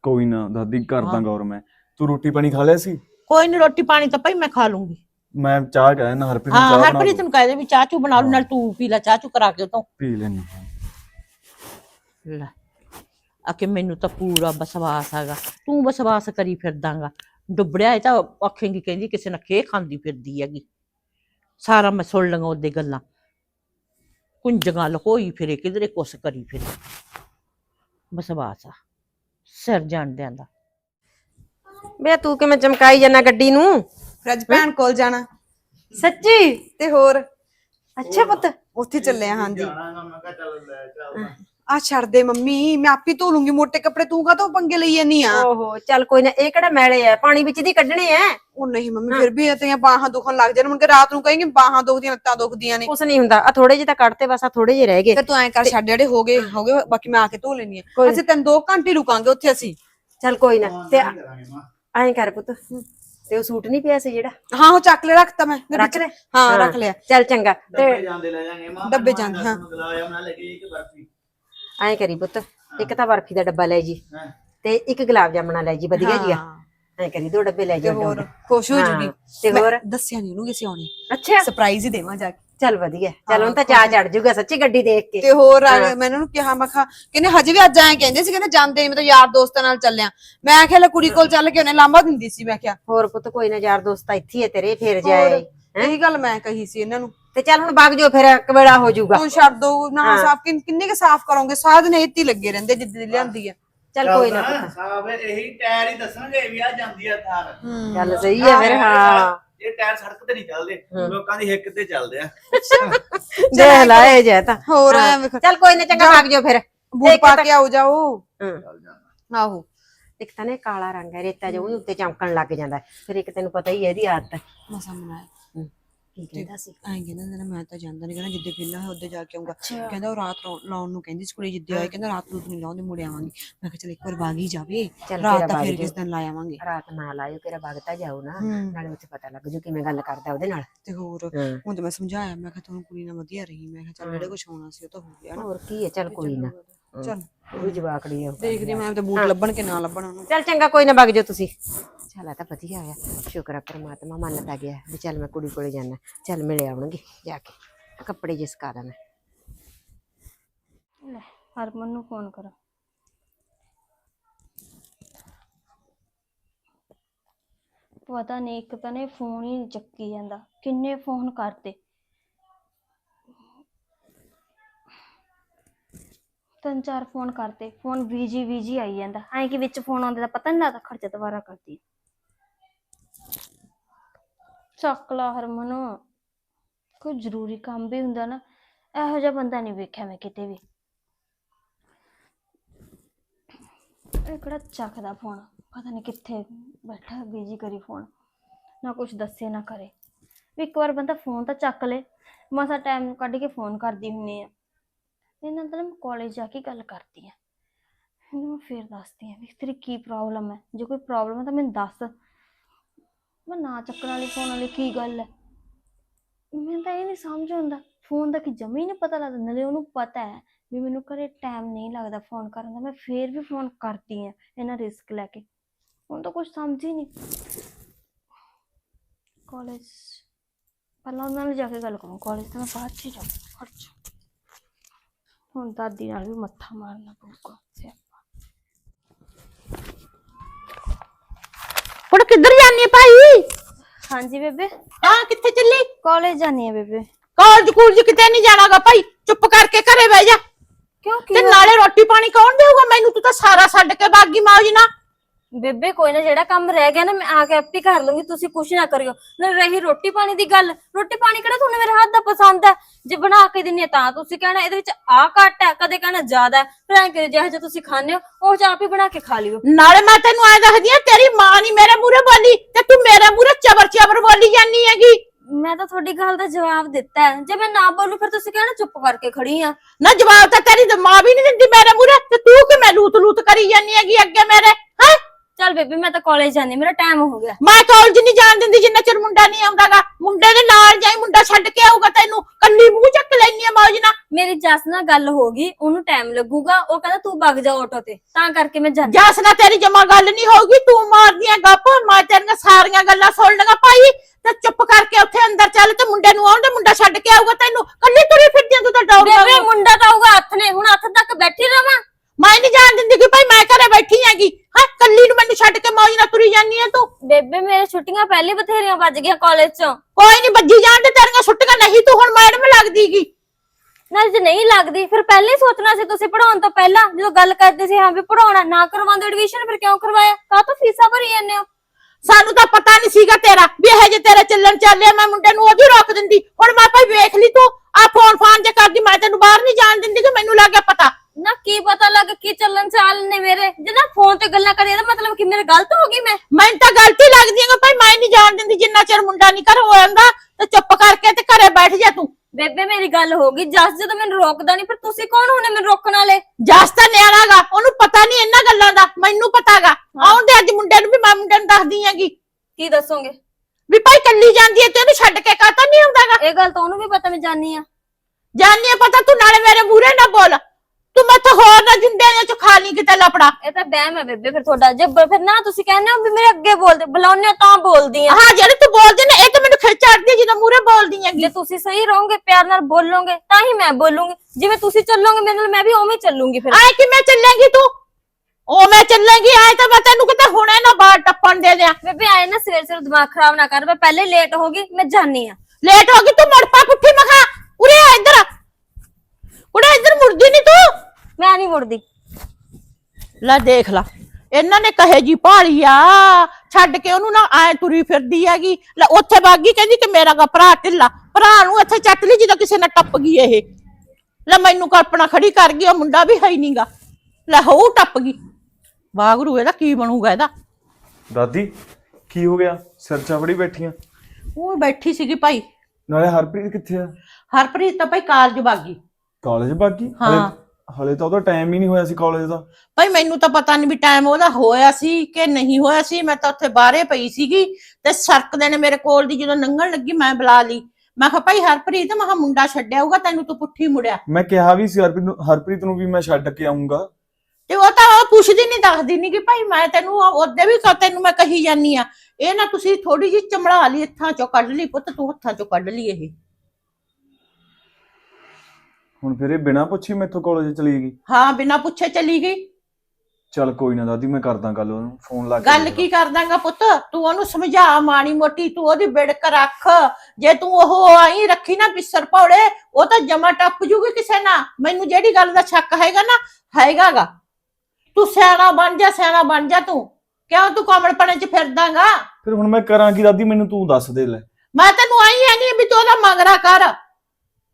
ਕੋਈ ਨਾ ਦਾਦੀ ਕਰਦਾ ਹਾਂ। ਗੌਰ ਮੈਂ। ਤੂੰ ਰੋਟੀ ਪਾਣੀ ਖਾ ਲਿਆ ਸੀ? ਕੋਈ ਨਹੀਂ ਰੋਟੀ ਪਾਣੀ ਤਾਂ ਭਾਈ ਮੈਂ ਖਾ ਲੂੰਗੀ। ਮੈਂ ਚਾਹ ਕਹਿ ਨਾ ਹਰਪ੍ਰੀਤ ਨੂੰ ਹਾਂ ਚਾਹ ਬਣਾ ਹਰਪ੍ਰੀਤ ਦਿਓ। ਨੂੰ ਕਹਿ ਦੇ ਵੀ ਚਾਹ ਚੂ ਬਣਾ ਲੂ। ਨਾਲ ਤੂੰ ਪੀ ਲੈ ਚਾਹ ਚੂ ਕਰਾ ਕੇ ਉਤੋਂ। ਪੀ ਲੈਣੀ ਲੈ ਆ ਕਿ ਮੈਨੂੰ ਤਾਂ ਪੂਰਾ ਵਿਸ਼ਵਾਸ ਹੈਗਾ ਤੂੰ ਵਿਸ਼ਵਾਸ ਕਰੀ ਫਿਰਦਾਗਾ। ਡੁੱਬੜਿਆ ਇਹ ਤਾਂ ਆਖੇਂਗੀ ਕਹਿੰਦੀ ਕਿਸੇ ਨਾਲ ਖੇ ਖਾਂਦੀ ਫਿਰਦੀ ਹੈਗੀ। ਸਾਰਾ ਮੈਂ ਸੁਣ ਲੰਗਾ ਉਹਦੇ ਗੱਲਾਂ। ਕੁੰਜਗਾ ਲਕੋਈ ਫਿਰੇ ਕਿਧਰੇ ਕੁਛ ਕਰੀ ਫਿਰੇ। ਵਿਸ਼ਵਾਸ ਆ ਸਿਰ ਜਾਣਦਿਆਂ ਦਾ। ਬੇ ਤੂੰ ਕਿਵੇਂ ਚਮਕਾਈ ਜਾਣਾ ਗੱਡੀ ਨੂੰ? ਫਿਰ ਅੱਜ ਭੈਣ ਕੋਲ ਜਾਣਾ। ਸੱਚੀ? ਤੇ ਹੋਰ? ਅੱਛਾ ਪੁੱਤ। ਉੱਥੇ ਚੱਲੇ ਆ ਹਾਂਜੀ। ਆ ਛੱਡ ਦੇ ਮੰਮੀ ਮੈਂ ਆਪੀ ਧੋ ਲੂੰਗੀ ਮੋਟੇ ਕੱਪੜੇ ਤੂੰ ਕਾ ਪੰਗੇ ਲਈ ਜਾਨੀ ਆ? ਓਹੋ ਚੱਲ ਕੋਈ ਨਾ ਇਹ ਕਿਹੜਾ ਮੈਲੇ ਆ? ਪਾਣੀ ਵਿੱਚ ਦੀ ਕੱਢਣੇ ਆ? ਉਹ ਨਹੀਂ ਮੰਮੀ ਫਿਰ ਵੀ ਤੇਰੀਆਂ ਬਾਹਾਂ ਦੁਖਣ ਲੱਗ ਜਾਣ ਕੇ ਰਾਤ ਨੂੰ ਕਹੇਂਗੇ ਬਾਹਾਂ ਦੁਖਦੀਆਂ ਲੱਤਾਂ ਦੁਖਦੀਆਂ ਨੇ। ਕੁਛ ਨਹੀਂ ਹੁੰਦਾ ਆ ਥੋੜੇ ਜਿਹੇ ਤਾਂ ਕੱਢਤੇ ਬਸ ਆ ਥੋੜੇ ਜਿਹੇ ਰਹਿ ਗਏ। ਫਿਰ ਤੂੰ ਐਂ ਕਰ ਛੱਡ ਜਿਹੜੇ ਹੋ ਗਏ ਹੋ ਗਏ ਬਾਕੀ ਮੈਂ ਆ ਕੇ ਧੋ ਲੈਣੀ ਆ। ਅਸੀਂ ਤੈਨੂੰ 2 ਘੰਟੇ ਰੁਕਾਂਗੇ ਉੱਥੇ ਅਸੀਂ। ਚੱਲ ਕੋਈ ਨਾ ਤੇ ਐਂ ਕਰ ਪੁੱਤ। ਤੇ ਉਹ ਸੂਟ ਨਹੀਂ ਪਿਆ ਸੀ ਜਿਹੜਾ? ਹਾਂ ਉਹ ਚੱਕ ਲੈ ਰੱਖਤਾ ਮੈਂ। ਰੱਖ। ਲੈ? ਹਾਂ ਰੱਖ ਲਿਆ। ਚੱਲ ਚੰਗਾ। ਤੇ ਡੱਬੇ ਜਾਂਦੇ ਲੈ ਜਾਾਂਗੇ। ਮਾਂ ਡੱਬੇ ਜਾਂਦੇ, ਹਾਂ। ਗਲਾਇਆ ਬਣਾ ਲੈ ਕੇ ਇੱਕ ਬਰਫੀ। ਐਂ ਕਰੀ ਪੁੱਤ ਇੱਕ ਤਾਂ ਬਰਫੀ ਦਾ ਡੱਬਾ ਲੈ ਜੀ ਹਾਂ। ਤੇ ਇੱਕ ਗੁਲਾਬ ਜਾਮਣਾ ਲੈ ਜੀ ਵਧੀਆ ਜੀ ਹਾਂ। ਐਂ ਕਰੀ ਦੋ ਡੱਬੇ ਲੈ ਤੇ ਜਾ ਹੋਰ ਖੁਸ਼ ਹੋ ਹਾਂ, ਜੂਗੀ। ਤੇ ਮੈਂ ਹੋਰ? ਦੱਸਿਆ ਨਹੀਂ ਉਹਨੂੰ ਕਿਸੇ ਆਉਣੀ। ਅੱਛਾ। ਸਰਪ੍ਰਾਈਜ਼ ਹੀ ਦੇਵਾਂ ਜਾ ਕੇ। ਚੱਲ ਵਧੀਆ ਚੱਲ ਹੁਣ ਤਾਂ ਚਾਹ ਚੜ ਜੂਗਾ ਸੱਚੀ ਗੱਡੀ ਦੇਖ ਕੇ। ਤੇ ਹੋਰ ਆ ਮੈਂ ਉਹਨਾਂ ਨੂੰ ਕਿਹਾ ਮੈਂ ਕਿਹਾ ਕਹਿੰਦੇ ਹਜੇ ਵੀ ਅੱਜ ਆਏ ਕਹਿੰਦੇ ਸੀ ਕਹਿੰਦੇ ਜਾਂਦੇ ਨਹੀਂ ਮੈਂ ਤਾਂ ਯਾਰ ਦੋਸਤਾਂ ਨਾਲ ਚੱਲਿਆ। ਮੈਂ ਆਖਿਆ ਲੈ ਕੁੜੀ ਕੋਲ ਚੱਲ ਕੇ ਉਹਨੇ ਲਾਂਬਾ ਦਿੰਦੀ ਸੀ ਮੈਂ ਕਿਹਾ। ਹੋਰ ਪੁੱਤ ਕੋਈ ਨਾ ਯਾਰ ਦੋਸਤ ਤਾਂ ਇੱਥੇ ਹੀ ਹੈ ਤੇਰੇ ਫੇਰ ਜਾਏ ਇਹੀ ਗੱਲ ਮੈਂ ਕਹੀ ਸੀ ਇਹਨਾਂ ਨੂੰ। ਤੇ ਚੱਲ ਹੁਣ ਵਗ ਜੋ ਫਿਰ ਕਵੇੜਾ ਹੋ ਜਾਊਗਾ। ਤੂੰ ਛੱਡ ਦੋ ਨਾ ਸਾਫ਼ ਕਿੰਨੇ ਕੇ ਸਾਫ਼ ਕਰੋਗੇ? ਸਾਰਾ ਦਿਨ ਇੱਥੇ ਹੀ ਲੱਗੇ ਰਹਿੰਦੇ ਜਿੱਦ ਦੀ ਲਿਆਂਦੀ ਆ। ਚੱਲ ਕੋਈ ਨਾ ਪੁੱਤ ਸਾਬ ਇਹੀ ਟਾਇਰ ਹੀ ਦੱਸਣਗੇ ਵੀ ਆ ਜਾਂਦੀ ਆ ਥਾਰ। ਚੱਲ ਸਹੀ ਹੈ ਫਿਰ ਹਾਂ। ਇਹ ਟਾਇਰ ਸੜਕ ਤੇ ਨਹੀਂ ਚੱਲਦੇ ਲੋਕਾਂ ਦੀ ਹਿੱਕ ਤੇ ਚੱਲਦੇ ਆ। ਦੇਖ ਲੈ ਇਹ ਜੇ ਤਾਂ। ਹੋਰ ਹਾਂ। ਐ ਵੇਖ ਚੱਲ ਕੋਈ ਨਾ ਚੰਗਾ ਵਗ ਜੋ ਫਿਰ। ਬੂਟ ਪਾ ਕੇ ਆਉ ਜਾਓ। ਹਾਂ। ਆਹੋ। ਇੱਕ ਤਾਂ ਨੇ ਕਾਲਾ ਰੰਗ ਹੈ ਰੇਤਾ ਜਿਹਾ ਉਹਦੇ ਉੱਤੇ ਚਮਕਣ ਲੱਗ ਜਾਂਦਾ ਹੈ। ਫਿਰ ਇੱਕ ਤੈਨੂੰ ਪਤਾ ਹੀ ਹੈ ਇਹਦੀ ਆਦਤ ਹੈ। ਮਸਾ ਮਨਾਇਆ ਕੀ ਕਹਿੰਦਾ ਸੀ। ਐਂ ਕਹਿੰਦਾ ਕਹਿੰਦਾ ਮੈਂ ਤਾਂ ਜਾਂਦਾ ਨਹੀਂ ਕਹਿੰਦਾ ਜਿੱਦੇ ਫਿਰਨਾ ਹੈ ਉੱਦੇ ਜਾ ਕੇ ਆਉਂਗਾ ਕਹਿੰਦਾ ਉਹ ਰਾਤ ਲਾਉ- ਲਾਉਣ ਨੂੰ ਕਹਿੰਦੀ ਸੀ ਕੁੜੀ ਜਿੱਦੇ ਆਏ ਕਹਿੰਦਾ ਰਾਤ ਨੂੰ ਨਹੀਂ ਲਾਉਂਦੇ ਮੁੜ ਆਵਾਂਗੇ। ਮੈਂ ਕਿਹਾ ਚਲ ਇੱਕ ਵਾਰ ਬਾਗ ਹੀ ਜਾਵੇ ਚੱਲ ਰਾਤ ਤਾਂ ਫਿਰ। ਕਿਸ ਦਿਨ ਲਾ ਆਵਾਂਗੇ। ਰਾਤ ਨਾ ਲਾਇਓ ਤੇਰਾ ਵਗਤਾ ਜਾਊ ਨਾ। ਹੂੰ। ਨਾਲੇ ਉੱਥੇ ਪਤਾ ਲੱਗ ਜੂ ਕਿਵੇਂ ਗੱਲ ਕਰਦਾ ਉਹਦੇ ਨਾਲ। ਤੇ ਹੋਰ ਹਾਂ। ਹੁਣ ਤਾਂ ਮੈਂ ਸਮਝਾਇਆ ਮੈਂ ਕਿਹਾ ਤੁਹਾਨੂੰ ਕੁੜੀ ਨਾਲ ਵਧੀਆ ਰਹੀ ਮੈਂ ਕਿਹਾ ਚੱਲ ਜਿਹੜੇ ਕੁਝ ਹੋਣਾ ਸੀ ਉਹ ਤਾਂ ਹੋ ਗਿਆ ਨਾ। ਹੋਰ ਕੀ ਹੈ ਚੱਲ ਕੋਈ ਨਾ। ਚੱਲ। ਉਹ ਵੀ ਜਵਾਕੜੀ ਆ ਦੇਖਦੀ ਮੈਂ ਤਾਂ ਬੂਟ ਲੱਭਣ ਕਿ ਨਾ ਲੱਭਣ ਉਹਨੂੰ। ਚੱਲ ਚੰਗਾ ਕੋਈ ਨਾ ਵਗ ਜਾਓ ਤੁਸੀਂ। ਚੱਲ ਆ ਤਾਂ ਵਧੀਆ ਹੋਇਆ ਸ਼ੁਕਰ ਆ ਪਰਮਾਤਮਾ ਮੰਨਦਾ ਗਿਆ ਵੀ ਚੱਲ ਮੈਂ ਕੁੜੀ ਕੋਲੇ ਜਾਣਾ ਚੱਲ ਮਿਲ ਆਉਣਗੇ ਜਾ ਕੇ। ਆਹ ਕੱਪੜੇ ਜਿਸ ਕਾ ਮੈਂ। ਲੈ ਹਰਮਨ ਨੂੰ ਫੋਨ ਕਰਾਂ। ਪਤਾ ਨਹੀਂ ਇੱਕ ਤਾਂ ਨੇ ਫੋਨ ਹੀ ਚੱਕੀ ਜਾਂਦਾ। ਕਿੰਨੇ ਫੋਨ ਕਰਤੇ। ਤਿੰਨ ਚਾਰ ਫੋਨ ਕਰਤੇ, ਫੋਨ ਬੀਜੀ ਬੀਜੀ ਆਈ ਜਾਂਦਾ। ਐਂ ਕਿ ਵਿੱਚ ਫੋਨ ਆਉਂਦੇ ਦਾ ਪਤਾ ਨਹੀਂ ਲੱਗਦਾ, ਖਰਚਾ ਦੁਬਾਰਾ ਕਰਦੀ। ਚੱਕ ਲਾ ਹਰਮਨ। ਕੋਈ ਜ਼ਰੂਰੀ ਕੰਮ ਵੀ ਹੁੰਦਾ ਨਾ, ਇਹੋ ਜਿਹਾ ਬੰਦਾ ਨਹੀਂ ਵੇਖਿਆ ਮੈਂ ਕਿਤੇ ਵੀ। ਇਹ ਕਿਹੜਾ ਚੱਕਦਾ ਫੋਨ? ਪਤਾ ਨਹੀਂ ਕਿੱਥੇ ਬੈਠਾ ਬੀਜੀ ਕਰੀ ਫੋਨ। ਨਾ ਕੁਝ ਦੱਸੇ, ਨਾ ਕਰੇ। ਵੀ ਇੱਕ ਵਾਰ ਬੰਦਾ ਫੋਨ ਤਾਂ ਚੱਕ ਲੇ। ਮਸਾ ਟਾਈਮ ਕੱਢ ਕੇ ਫੋਨ ਕਰਦੀ ਹੁੰਨੀ ਆ। ਇਹਨਾਂ ਨਾਲ ਤਾਂ ਮੈਂ ਕਾਲਜ ਜਾ ਕੇ ਗੱਲ ਕਰਦੀ ਆ ਇਹਨੂੰ ਮੈਂ ਫੇਰ ਦੱਸਦੀ ਆ ਵੀ ਤੇਰੀ ਕੀ ਪ੍ਰੋਬਲਮ ਹੈ। ਜੇ ਕੋਈ ਪ੍ਰੋਬਲਮ ਹੈ ਤਾਂ ਮੈਨੂੰ ਦੱਸ। ਮੈਂ ਨਾ ਚੱਕਣ ਵਾਲੀ ਫੋਨ ਵਾਲੀ ਕੀ ਗੱਲ ਹੈ? ਮੈਨੂੰ ਤਾਂ ਇਹ ਨਹੀਂ ਸਮਝ ਆਉਂਦਾ। ਫੋਨ ਦਾ ਕਿ ਜਮੀ ਨਹੀਂ ਪਤਾ ਲੱਗਦਾ। ਨਾਲੇ ਉਹਨੂੰ ਪਤਾ ਹੈ ਵੀ ਮੈਨੂੰ ਘਰੇ ਟਾਈਮ ਨਹੀਂ ਲੱਗਦਾ ਫੋਨ ਕਰਨ ਦਾ। ਮੈਂ ਫੇਰ ਵੀ ਫੋਨ ਕਰਦੀ ਆ ਇਹਨਾਂ ਰਿਸਕ ਲੈ ਕੇ। ਹੁਣ ਤਾਂ ਕੁਝ ਸਮਝ ਹੀ ਨਹੀਂ। ਕਾਲਜ ਪਹਿਲਾਂ ਉਹਨਾਂ ਨਾਲ ਜਾ ਕੇ ਗੱਲ ਕਰੂੰ। ਕਾਲਜ ਤਾਂ ਮੈਂ ਬਾਅਦ ਚ ਹੀ ਜਾਊਂ ਹੁਣ ਦਾਦੀ ਨਾਲ ਵੀ ਮੱਥਾ ਮਾਰਨਾ ਪਊਗਾ ਸਿਆਪਾ। ਹੁਣ ਕਿੱਧਰ ਜਾਨੀ ਭਾਈ? ਹਾਂਜੀ ਬੇਬੇ। ਹਾਂ ਕਿੱਥੇ ਚੱਲੀ? ਕਾਲਜ ਜਾਣੀ ਹੈ ਬੇਬੇ। ਕਾਲਜ ਕੂਲਜ ਕਿਤੇ ਨਹੀਂ ਜਾਣਾਗਾ ਭਾਈ? ਚੁੱਪ ਕਰਕੇ ਘਰੇ ਬਹਿ ਜਾ। ਕਿਉਂ ਕੀ ਤੇ? ਨਾਲੇ ਰੋਟੀ ਪਾਣੀ ਕੌਣ ਦੇਊਗਾ? ਮੈਨੂੰ ਤੂੰ ਤਾਂ ਸਾਰਾ ਛੱਡ ਕੇ ਬਾਗੀ ਮੌਜ ਨਾ ਬੇਬੇ ਕੋਈ ਨਾ ਜਿਹੜਾ ਕੰਮ ਰਹਿ ਗਿਆ ਨਾ ਮੈਂ ਆ ਕੇ ਆਪੇ ਕਰ ਲੂੰਗੀ ਤੁਸੀਂ ਕੁਛ ਨਾ ਕਰਿਓ। ਨਾ ਰਹੀ ਰੋਟੀ ਪਾਣੀ ਦੀ ਗੱਲ ਰੋਟੀ ਪਾਣੀ ਕਿਹੜਾ ਤੁਹਾਨੂੰ ਮੇਰੇ ਹੱਥ ਦਾ ਪਸੰਦ ਹੈ? ਜੇ ਬਣਾ ਕੇ ਦਿੰਨੀ ਤਾਂ ਤੁਸੀਂ ਕਹਿਣਾ ਇਹਦੇ ਵਿੱਚ ਆ ਘੱਟ ਹੈ ਕਦੇ ਕਹਿਣਾ ਜ਼ਿਆਦਾ ਹੈ। ਫਿਰ ਐਂ ਕਰੇ ਜਿਹੋ ਜਿਹਾ ਤੁਸੀਂ ਖਾਂਦੇ ਹੋ ਉਹ ਜਿਹਾ ਆਪ ਹੀ ਬਣਾ ਕੇ ਖਾ ਲਿਓ। ਨਾਲੇ ਮੈਂ ਤੈਨੂੰ ਐ ਦੱਸਦੀ ਆ ਤੇਰੀ ਮਾਂ ਨਹੀਂ ਮੇਰੇ ਮੂਹਰੇ ਬੋਲੀ ਤੇ ਤੂੰ ਮੇਰੇ ਮੂਹਰੇ ਚਬਰ ਚਬਰ ਬੋਲੀ ਜਾਨੀ ਹੈਗੀ। ਮੈਂ ਤਾਂ ਤੁਹਾਡੀ ਗੱਲ ਦਾ ਜਵਾਬ ਦਿੱਤਾ ਹੈ। ਜੇ ਮੈਂ ਨਾ ਬੋਲੂ ਫਿਰ ਤੁਸੀਂ ਕਹਿਣਾ ਚੁੱਪ ਕਰਕੇ ਖੜੀ ਆ। ਨਾ ਜਵਾਬ ਤਾਂ ਤੇਰੀ ਮਾਂ ਵੀ ਨਹੀਂ ਦਿੰਦੀ ਮੇਰੇ ਮੂਹਰੇ ਤੇ ਤੂੰ ਕਿ ਮੈਂ ਲੂਤ ਲੂਤ ਕਰੀ ਜਾਨੀ ਹੈਗੀ ਅੱਗੇ ਮੇਰੇ ਹੈ? ਚੱਲ ਬੇਬੀ ਮੈਂ ਤਾਂ ਕਾਲਜ ਜਾਂਦੀ ਮੇਰਾ ਟਾਈਮ ਹੋ ਗਿਆ। ਮੈਂ ਕਾਲਜ ਨਹੀਂ ਜਾਣ ਦਿੰਦੀ ਜਿੰਨਾ ਚਿਰ ਮੁੰਡਾ ਨਹੀਂ ਆਉਂਦਾਗਾ। ਮੁੰਡੇ ਦੇ ਨਾਲ ਜਾਈ ਮੁੰਡਾ ਛੱਡ ਕੇ ਆਊਗਾ ਤੈਨੂੰ। ਕੱਲੀ ਮੂੰਹ ਚੱਕ ਲੈਣੀ ਆ ਮੌਜ ਨਾਲ। ਮੇਰੀ ਜੱਸ ਨਾਲ ਗੱਲ ਹੋ ਗਈ ਉਹਨੂੰ ਟਾਈਮ ਲੱਗੂਗਾ ਉਹ ਕਹਿੰਦਾ ਤੂੰ ਵਗ ਜਾ ਆਟੋ ਤੇ ਤਾਂ ਕਰਕੇ ਮੈਂ ਜਾਂਦੀ। ਜਸ ਨਾਲ ਤੇਰੀ ਜਮਾ ਗੱਲ ਨਹੀਂ ਹੋਊਗੀ ਤੂੰ ਮਾਰਦੀਆਂ ਗੱਪ ਮੈਂ ਤੇਰੀਆਂ ਸਾਰੀਆਂ ਗੱਲਾਂ ਸੁਣ ਲਗਾ ਭਾਈ। ਤੇ ਚੁੱਪ ਕਰਕੇ ਉੱਥੇ ਅੰਦਰ ਚੱਲ ਤੇ ਮੁੰਡੇ ਨੂੰ ਆਉਣ ਤੇ ਮੁੰਡਾ ਛੱਡ ਕੇ ਆਊਗਾ ਤੈਨੂੰ। ਕੱਲੀ ਤੁਰੀ ਫਿਰਦੀ ਆਂ ਤੂੰ ਤਾਂ ਡੌਰ ਬੇਬੇ ਮੁੰਡਾ ਤਾਂ ਆਊਗਾ ਹੱਥ ਨੇ ਹੁਣ ਹੱਥ ਤੱਕ ਬੈਠੀ ਰਵਾਂ। ਮੈਂ ਨਹੀਂ ਜਾਣ ਦਿੰਦੀ ਕਿ ਭਾਈ ਮੈਂ ਘਰੇ ਬੈਠੀ ਹੈਗੀ ਹਾਂ ਕੱਲੀ ਨੂੰ ਮੈਨੂੰ ਛੱਡ ਕੇ ਮੌਜ ਨਾਲ ਤੁਰੀ ਜਾਨੀ ਆ ਤੂੰ? ਬੇਬੇ ਮੇਰੇ ਛੁੱਟੀਆਂ ਪਹਿਲੇ ਬਥੇਰੀਆਂ ਵੱਜ ਗਈਆਂ ਕਾਲਜ ਚੋਂ। ਕੋਈ ਨਹੀਂ ਬੱਜੀ ਜਾਣ ਤੇ ਤੇਰੀਆਂ ਛੁੱਟੀਆਂ ਨਹੀਂ ਤੂੰ ਹੁਣ ਮੈਡਮ ਲੱਗਦੀਗੀ ਨਾਲ ਜੇ ਨਹੀਂ ਲੱਗਦੀ ਫਿਰ ਪਹਿਲੇ ਹੀ ਸੋਚਣਾ ਸੀ ਤੁਸੀਂ ਪੜਾਉਣ ਤੋਂ ਪਹਿਲਾਂ। ਜਦੋਂ ਗੱਲ ਕਰਦੇ ਸੀ ਹਾਂ ਵੀ ਪੜਾਉਣਾ ਨਾ ਕਰਵਾਉਂਦੇ ਐਡਮਿਸ਼ਨ ਫਿਰ ਕਿਉਂ ਕਰਵਾਇਆ? ਕਾਹ ਤੋਂ ਫੀਸਾਂ ਭਰੀ ਜਾਂਦੇ ਹੋ? ਸਾਨੂੰ ਤਾਂ ਪਤਾ ਨਹੀਂ ਸੀਗਾ ਤੇਰਾ ਵੀ ਇਹ ਜੇ ਤੇਰੇ ਚੱਲਣ ਚੱਲਿਆ ਮੈਂ ਮੁੰਡੇ ਨੂੰ ਉਹਦੀ ਰੋਕ ਦਿੰਦੀ। ਹੁਣ ਮੈਂ ਭਾਈ ਵੇਖ ਲਈ ਤੂੰ ਆ ਫੋਨ ਫਾਨ ਜੇ ਕਰਦੀ ਮੈਂ ਤੈਨੂੰ ਬਾਹਰ ਨਹੀਂ ਜਾਣ ਦਿੰਦੀ ਕਿ ਮੈਨੂੰ ਲੱਗ ਗਿਆ ਪਤਾ। ਨਾ ਕੀ ਪਤਾ ਲੱਗ ਕੀ ਚੱਲਣ ਚਾਲ ਨੇ ਮੇਰੇ? ਜੇ ਨਾ ਫੋਨ ਤੇ ਗੱਲਾਂ ਕਰੀ ਇਹਦਾ ਮਤਲਬ ਕਿ ਮੇਰੇ ਗਲਤ ਹੋ ਗਈ ਮੈਂ? ਮੈਨੂੰ ਤਾਂ ਗਲਤੀ ਲੱਗਦੀ ਹੈ ਭਾਈ ਮੈਂ ਨਹੀਂ ਜਾਣ ਦਿੰਦੀ ਜਿੰਨਾ ਚਿਰ ਮੁੰਡਾ ਨਹੀਂ ਘਰ ਹੋ ਜਾਂਦਾ ਤੇ ਚੁੱਪ ਕਰਕੇ ਤੇ ਘਰੇ ਬੈਠ ਜਾ ਤੂੰ। ਬੇਬੇ ਮੇਰੀ ਗੱਲ ਹੋ ਗਈ ਜਸ ਜਦੋਂ ਮੈਨੂੰ ਰੋਕਦਾ ਨਹੀਂ ਫਿਰ ਤੁਸੀਂ ਕੌਣ ਹੋਣੇ ਮੈਨੂੰ ਰੋਕਣ ਵਾਲੇ? ਜਸ ਤਾਂ ਨਿਆਣਾਗਾ ਉਹਨੂੰ ਪਤਾ ਨਹੀਂ ਇਹਨਾਂ ਗੱਲਾਂ ਦਾ ਮੈਨੂੰ ਪਤਾਗਾ ਆਉਣ ਦੇ ਅੱਜ ਮੁੰਡੇ ਨੂੰ ਵੀ ਮੈਂ ਮੁੰਡੇ ਨੂੰ ਦੱਸਦੀ ਹੈਗੀ। ਕੀ ਦੱਸੋਗੇ? ਵੀ ਭਾਈ ਕੱਲੀ ਜਾਂਦੀ ਐ ਤੇ ਉਹਨੂੰ ਛੱਡ ਕੇ ਕਾਹਤੋਂ ਨਹੀਂ ਆਉਂਦਾਗਾ ਇਹ ਗੱਲ ਤਾਂ ਉਹਨੂੰ ਵੀ ਪਤਾ ਮੈਂ ਜਾਣੀ ਆ। ਜਾਨੀ ਐ ਪਤਾ ਤੂੰ ਨਾਲੇ ਮੇਰੇ ਮੂਹਰੇ ਨਾ ਬੋਲ। ਤੂੰ ਮੈਥੋਂ ਹੋਰ ਨਾ ਜੁੰਡਿਆਂ ਚ ਖਾ ਲਈ ਕਿਤੇ ਲਪੜਾ ਇਹ ਤਾਂ ਬਹਿਮ ਹੈ ਬੇਬੇ ਫਿਰ ਤੁਹਾਡਾ ਜੇ ਬ- ਫਿਰ ਨਾ ਤੁਸੀਂ ਕਹਿੰਦੇ ਹੋ ਵੀ ਮੇਰੇ ਅੱਗੇ ਬੋਲਦੇ ਬੁਲਾਉਂਦੇ ਹੋ ਤਾਂ ਬੋਲਦੀ ਆ। ਹਾਂ ਜਿਹੜੇ ਤੂੰ ਬੋਲਦੀ ਨਾ ਇਹ ਤਾਂ ਮੈਨੂੰ ਖਿੱਚ ਚੜਦੀ ਜਦੋਂ ਮੂਹਰੇ ਬੋਲਦੀ ਹੈਗੀ। ਜੇ ਤੁਸੀਂ ਸਹੀ ਰਹੋਗੇ ਪਿਆਰ ਨਾਲ ਬੋਲੋਗੇ ਤਾਂ ਹੀ ਮੈਂ ਬੋਲੂੰਗੀ। ਜਿਵੇਂ ਤੁਸੀਂ ਚੱਲੋਗੇ ਮੇਰੇ ਨਾਲ ਮੈਂ ਵੀ ਉਵੇਂ ਹੀ ਚੱਲੂੰਗੀ ਫਿਰ। ਆਏ ਕਿਵੇਂ ਚੱਲੇਂਗੀ ਤੂੰ? ਉਹ ਮੈਂ ਚੱਲੇਂਗੀ ਆਏ ਤਾਂ ਮੈਂ ਤੈਨੂੰ ਕਿਤੇ ਹੁਣੇ ਨਾ ਬਾਹਰ ਟੱਪਣ ਦੇ ਦਿਆਂ। ਬੇਬੇ ਆਏ ਨਾ ਸਵੇਰ ਸਵੇਰ ਦਿਮਾਗ ਖਰਾਬ ਨਾ ਕਰ ਮੈਂ ਪਹਿਲੇ ਲੇਟ ਹੋ ਗਈ ਮੈਂ ਜਾਣੀ ਆ। ਲੇਟ ਹੋ ਗਈ ਤੂੰ ਮੁੜ ਪਾ ਪੁੱਠੀ ਮਖਾ। ਉਰੇ ਆ ਇੱਧਰ। ਉਰੇ ਇੱਧਰ ਮੁੜਦੀ ਨਹੀਂ ਤੂੰ। ਮੈਂ ਨਹੀਂ ਮੁੜਦੀ। ਲੈ ਦੇਖ ਲਾ ਇਹਨਾਂ ਨੇ ਕਹੇ ਜੀ ਭਾਲੀ ਆ ਛੱਡ ਕੇ ਉਹਨੂੰ ਨਾ ਐ ਤੁਰੀ ਫਿਰਦੀ ਹੈਗੀ। ਲੈ ਉੱਥੇ ਬਾਗੀ ਕਹਿੰਦੀ ਕਿ ਮੇਰਾ ਗਾ ਭਰਾ ਢਿੱਲਾ ਭਰਾ ਨੂੰ ਇੱਥੇ ਚੱਟ ਲਈ ਜਦੋਂ ਕਿਸੇ ਨਾਲ ਟੱਪ ਗਈ ਇਹ। ਲੈ ਮੈਨੂੰ ਕਲਪਨਾ ਖੜੀ ਕਰ ਗਈ ਉਹ ਮੁੰਡਾ ਵੀ ਹੈ ਹੀ ਨਹੀਂਗਾ ਲੈ ਹੋਊ ਟੱਪ ਗਈ। ਵਾਗਰੂ ਇਹਦਾ ਕੀ ਬਣੂਗਾ ਇਹਦਾ? ਦਾਦੀ ਕੀ ਹੋ ਗਿਆ? ਸਿਰ ਚਾਵੜੀ ਬੈਠੀਆਂ। ਉਹ ਬੈਠੀ ਸੀਗੀ ਭਾਈ। ਨਾਲੇ ਹਰਪ੍ਰੀਤ ਕਿੱਥੇ ਆ? ਹਰਪ੍ਰੀਤ ਤਾਂ ਭਾਈ ਕਾਲਜ ਬਾਗੀ। ਕਾਲਜ ਬਾਕੀ ਹਾਂ। ਹਲੇ ਤਾਂ ਉਹਦਾ ਟਾਈਮ ਹੀ ਨਹੀਂ ਹੋਇਆ ਸੀ ਕਾਲਜ ਦਾ। ਭਾਈ ਮੈਨੂੰ ਤਾਂ ਪਤਾ ਨਹੀਂ ਵੀ ਟਾਈਮ ਉਹਦਾ ਹੋਇਆ ਸੀ ਕਿ ਨਹੀਂ ਹੋਇਆ ਸੀ। ਮੈਂ ਤਾਂ ਉੱਥੇ ਬਾਹਰੇ ਪਈ ਸੀਗੀ ਤੇ ਸਰਕਦੇ ਨੇ ਮੇਰੇ ਕੋਲ ਦੀ ਜਦੋਂ ਲੰਘਣ ਲੱਗੀ ਮੈਂ ਬੁਲਾ ਲਈ। ਮੈਂ ਕਿਹਾ ਭਾਈ ਹਰਪ੍ਰੀਤ ਮੈਂ ਕਿਹਾ ਮੁੰਡਾ ਛੱਡਿਆ ਹੋਊਗਾ ਤੈਨੂੰ ਤੂੰ ਪੁੱਠੀ ਮੁੜਿਆ? ਮੈਂ ਕਿਹਾ ਵੀ ਸੀ ਹਰਪ੍ਰੀਤ ਨੂੰ ਹਰਪ੍ਰੀਤ ਨੂੰ ਵੀ ਮੈਂ ਛੱਡ ਕੇ ਆਉਂਗਾ ਤੇ ਉਹ ਤਾਂ ਉਹ ਪੁੱਛਦੀ ਨਹੀਂ ਦੱਸਦੀ ਨਹੀਂ ਕਿ ਭਾਈ ਮੈਂ ਤੈਨੂੰ ਉਹਦੇ ਵੀ ਕ- ਤੈਨੂੰ ਮੈਂ ਕਹੀ ਜਾਨੀ ਆ। ਇਹ ਨਾ ਤੁਸੀਂ ਥੋੜੀ ਜਿਹੀ ਚਮੜਾ ਲਈ ਹੱਥਾਂ ਚੋਂ ਕੱਢ ਲਈ ਪੁੱਤ ਤੂੰ ਹੱਥਾਂ ਚੋਂ ਕੱਢ ਲਈ ਇਹ। ਹੁਣ ਫਿਰ ਇਹ ਬਿਨਾਂ ਪੁੱਛੀ ਮੈਥੋਂ ਕਾਲਜ ਚਲੀ ਗਈ। ਹਾਂ ਬਿਨਾਂ ਪੁੱਛੇ ਚਲੀ ਗਈ। ਚੱਲ ਕੋਈ ਨਾ ਦਾਦੀ ਮੈਂ ਕਰਦਾ ਗੱਲ ਉਹਨੂੰ ਫੋਨ ਲਾ ਕੇ ਗੱਲ। ਕੀ ਕਰ ਦਾਂਗਾ ਪੁੱਤ? ਤੂੰ ਉਹਨੂੰ ਸਮਝਾ ਮਾਣੀ ਮੋਟੀ ਤੂੰ ਉਹਦੀ ਬਿੜਕ ਰੱਖ। ਜੇ ਤੂੰ ਉਹ ਆਈ ਰੱਖੀ ਨਾ ਪਿੱਸਰ ਪੌੜੇ ਉਹ ਤਾਂ ਜਮਾ ਟੱਪ ਜੂਗੀ ਕਿਸੇ ਨਾਲ। ਮੈਨੂੰ ਜਿਹੜੀ ਗੱਲ ਦਾ ਸ਼ੱਕ ਹੈਗਾ ਨਾ ਹੈਗਾਗਾ। ਤੂੰ ਸਿਆਣਾ ਬਣ ਜਾ ਸਿਆਣਾ ਬਣ ਜਾ ਤੂੰ। ਕਿਉਂ ਤੂੰ ਕਮਲਪਣੇ ਚ ਫਿਰਦਾਗਾ? ਫਿਰ ਹੁਣ ਮੈਂ ਕਰਾਂ ਕੀ ਦਾਦੀ ਮੈਨੂੰ ਤੂੰ ਦੱਸ ਦੇ ਲੈ। ਮੈਂ ਤੈਨੂੰ ਆਈ ਹੈ ਨਹੀਂ ਵੀ ਤੂੰ ਉਹਦਾ ਮਗਰਾ ਕਰ।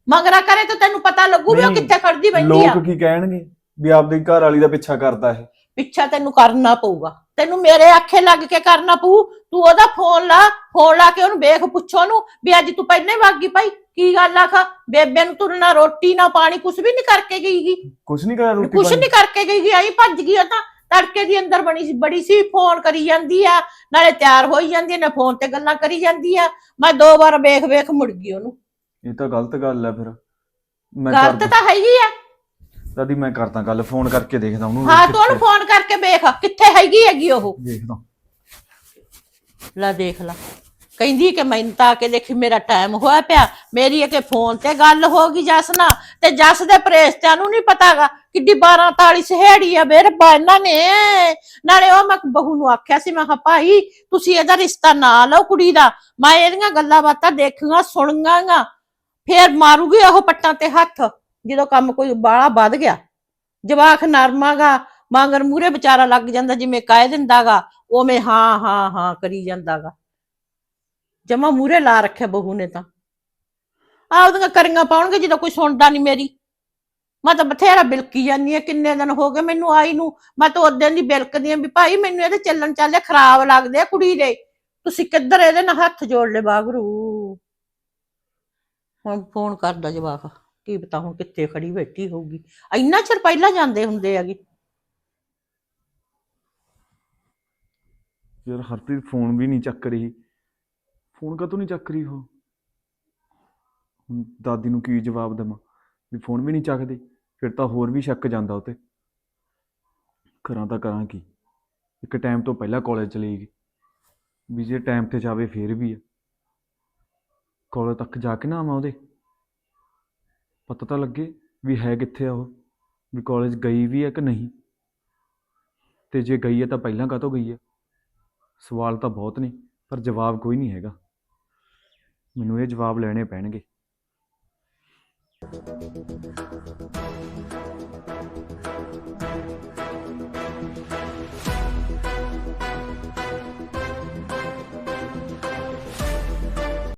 ਮਗਰਾ ਕਰੇ ਤਾਂ ਤੈਨੂੰ ਪਤਾ ਲੱਗੂ ਵੀ ਉਹ ਨਹੀਂ, ਕਿੱਥੇ ਖੜਦੀ ਬੈਠੀ ਆ। ਲੋਕ ਕੀ ਕਹਿਣਗੇ ਵੀ ਆਪਦੀ ਘਰ ਵਾਲੀ ਦਾ ਪਿੱਛਾ ਕਰਦਾ ਇਹ? ਪਿੱਛਾ ਤੈਨੂੰ ਕਰਨਾ ਪਊਗਾ। ਤੈਨੂੰ ਮੇਰੇ ਆਖੇ ਲੱਗ ਕੇ ਕਰਨਾ ਪਊ। ਤੂੰ ਉਹਦਾ ਫੋਨ ਲਾ ਫੋਨ ਲਾ ਕੇ ਉਹਨੂੰ ਵੇਖ ਪੁੱਛੋ ਉਹਨੂੰ ਵੀ ਅੱਜ ਤੂੰ ਪਹਿਲਾਂ ਹੀ ਵਾਗੀ ਭਾਈ। ਕੀ ਗੱਲ ਆਖਾ? ਬੇਬੇ ਨੂੰ ਤੂੰ ਨਾ ਰੋਟੀ ਨਾ ਪਾਣੀ ਕੁਝ ਵੀ ਨਹੀਂ ਕਰਕੇ ਗਈਗੀ ਕੁਛ ਨਹੀਂ ਕਰਿਆ ਰੋਟੀ ਕੁਝ ਪਾਣੀ? ਨਹੀਂ ਕਰਕੇ ਗਈਗੀ ਆਈ ਭੱਜ ਗਈ ਉਹ ਤਾਂ। ਤੜਕੇ ਦੀ ਅੰਦਰ ਬਣੀ ਸੀ ਬੜੀ ਸੀ ਫੋਨ ਕਰੀ ਜਾਂਦੀ ਆ। ਨਾਲੇ ਤਿਆਰ ਹੋਈ ਜਾਂਦੀ ਆ, ਨਾ ਫੋਨ ਤੇ ਗੱਲਾਂ ਕਰੀ ਜਾਂਦੀ ਆ। ਮੈਂ ਦੋ ਵਾਰ ਵੇਖ ਵੇਖ ਮੁੜ ਗਈ ਉਹਨੂੰ। ਇਹ ਤਾਂ ਗਲਤ ਗੱਲ ਹੈ ਫਿਰ। ਮੈਂ ਗਲਤ ਕਰਦਾ। ਤਾਂ ਹੈਗੀ ਆ। ਦਾਦੀ ਮੈਂ ਕਰਦਾ ਗੱਲ ਫੋਨ ਕਰਕੇ ਦੇਖਦਾ ਉਹਨੂੰ। ਹਾਂ ਤੂੰ ਉਹਨੂੰ ਫੋਨ ਕਰਕੇ ਵੇਖ ਕਿੱਥੇ ਹੈਗੀ ਹੈਗੀ ਉਹ। ਦੇਖਦਾ। ਲੈ ਦੇਖ ਲਾ। ਕਹਿੰਦੀ ਕਿ ਮੈਨੂੰ ਤਾਂ ਆ ਕੇ ਦੇਖੀ ਮੇਰਾ ਟਾਈਮ ਹੋਇਆ ਪਿਆ। ਮੇਰੀ ਇਹ ਕਿ ਫੋਨ ਤੇ ਗੱਲ ਹੋ ਗਈ ਜਸ ਨਾਲ। ਤੇ ਜਸ ਦੇ ਪ੍ਰੇਸਤਿਆਂ ਨੂੰ ਨਹੀਂ ਪਤਾਗਾ ਕਿੱਡੀ 12 ਤਾਲੀ ਸਹੇੜੀ ਆ ਰੱਬਾ ਇਹਨਾਂ ਨੇ। ਨਾਲੇ ਉਹ ਮੈਂ ਬਹੂ ਨੂੰ ਆਖਿਆ ਸੀ ਮੈਂ ਕਿਹਾ ਭਾਈ ਤੁਸੀਂ ਇਹਦਾ ਰਿਸ਼ਤਾ ਨਾ ਲਓ ਕੁੜੀ ਦਾ। ਮੈਂ ਇਹਦੀਆਂ ਗੱਲਾਂ ਬਾਤਾਂ ਦੇਖੀਆਂ ਸੁਣੀਆਂ ਫੇਰ ਮਾਰੂਗੀ ਉਹ ਪੱਟਾਂ ਤੇ ਹੱਥ, ਜਦੋਂ ਕੰਮ ਕੋਈ ਬਾਲਾ ਵੱਧ ਗਿਆ। ਜਵਾਖ ਨਰਮਾਗਾ, ਮਾਂਗਰ ਮੂਰੇ ਵਿਚਾਰਾ ਲੱਗ ਜਾਂਦਾ, ਜਿਵੇਂ ਕਹਿ ਦਿੰਦਾਗਾ, ਉਵੇਂ ਹਾਂ ਹਾਂ ਹਾਂ ਕਰੀ ਜਾਂਦਾਗਾ। ਜਮਾ ਮੂਰੇ ਲਾ ਰੱਖਿਆ ਬਹੂ ਨੇ ਤਾਂ। ਆਪਦੀਆਂ ਕਰੀਆਂ ਪਾਉਣਗੇ ਜਦੋਂ ਕੋਈ ਸੁਣਦਾ ਨਹੀਂ ਮੇਰੀ। ਮੈਂ ਤਾਂ ਬਥੇਰਾ ਬਿਲਕੀ ਜਾਂਦੀ ਆ ਕਿੰਨੇ ਦਿਨ ਹੋ ਗਏ ਮੈਨੂੰ ਆਈ ਨੂੰ। ਮੈਂ ਤਾਂ ਉਦੋਂ ਦੀ ਬਿਲਕਦੀ ਆ ਵੀ ਭਾਈ ਮੈਨੂੰ ਇਹਦੇ ਚੱਲਣ ਚੱਲੇ ਖਰਾਬ ਲੱਗਦੇ ਆ ਕੁੜੀ ਦੇ। ਤੁਸੀਂ ਕਿੱਧਰ ਇਹਦੇ ਨਾਲ ਹੱਥ ਜੋੜ ਲੈ ਬਾਗਰੂ? ਹੁਣ ਫੋਨ ਕਰਦਾ ਜਵਾਕ, ਕੀ ਪਤਾ ਹੁਣ ਕਿੱਥੇ ਖੜੀ ਬੈਠੀ ਹੋਊਗੀ। ਇੰਨਾ ਚਿਰ ਪਹਿਲਾਂ ਜਾਂਦੇ ਹੁੰਦੇ ਹੈਗੇ। ਯਾਰ ਹਰਪ੍ਰੀਤ ਫੋਨ ਵੀ ਨਹੀਂ ਚੱਕ ਰਹੀ। ਫੋਨ ਕਦੋਂ ਨਹੀਂ ਚੱਕ ਰਹੀ ਉਹ? ਹੁਣ ਦਾਦੀ ਨੂੰ ਕੀ ਜਵਾਬ ਦੇਵਾਂ? ਵੀ ਫੋਨ ਵੀ ਨਹੀਂ ਚੱਕਦੀ, ਫਿਰ ਤਾਂ ਹੋਰ ਵੀ ਸ਼ੱਕ ਜਾਂਦਾ ਉਹ ਕਰਾਂ ਤਾਂ ਕਰਾਂ ਕੀ? ਇੱਕ ਟਾਈਮ ਤੋਂ ਪਹਿਲਾਂ ਕਾਲਜ ਚਲੀ ਗਈ। ਵੀ ਜੇ ਟਾਈਮ ਤੇ ਜਾਵੇ, ਫੇਰ ਵੀ ਆ। ਕੋਲਜ ਤੱਕ ਜਾ ਕੇ ਨਾ ਆਵਾਂ ਉਹਦੇ। ਪਤਾ ਤਾਂ ਲੱਗੇ ਵੀ ਹੈ ਕਿੱਥੇ ਆ ਉਹ, ਵੀ ਕਾਲਜ ਗਈ ਵੀ ਹੈ ਕਿ ਨਹੀਂ। ਤੇ ਜੇ ਗਈ ਹੈ ਤਾਂ ਪਹਿਲਾਂ ਕਾਹਤੋਂ ਗਈ ਹੈ ਸਵਾਲ ਤਾਂ ਬਹੁਤ ਨੇ, ਪਰ ਜਵਾਬ ਕੋਈ ਨਹੀਂ ਹੈਗਾ। ਮੈਨੂੰ ਇਹ ਜਵਾਬ ਲੈਣੇ ਪੈਣਗੇ।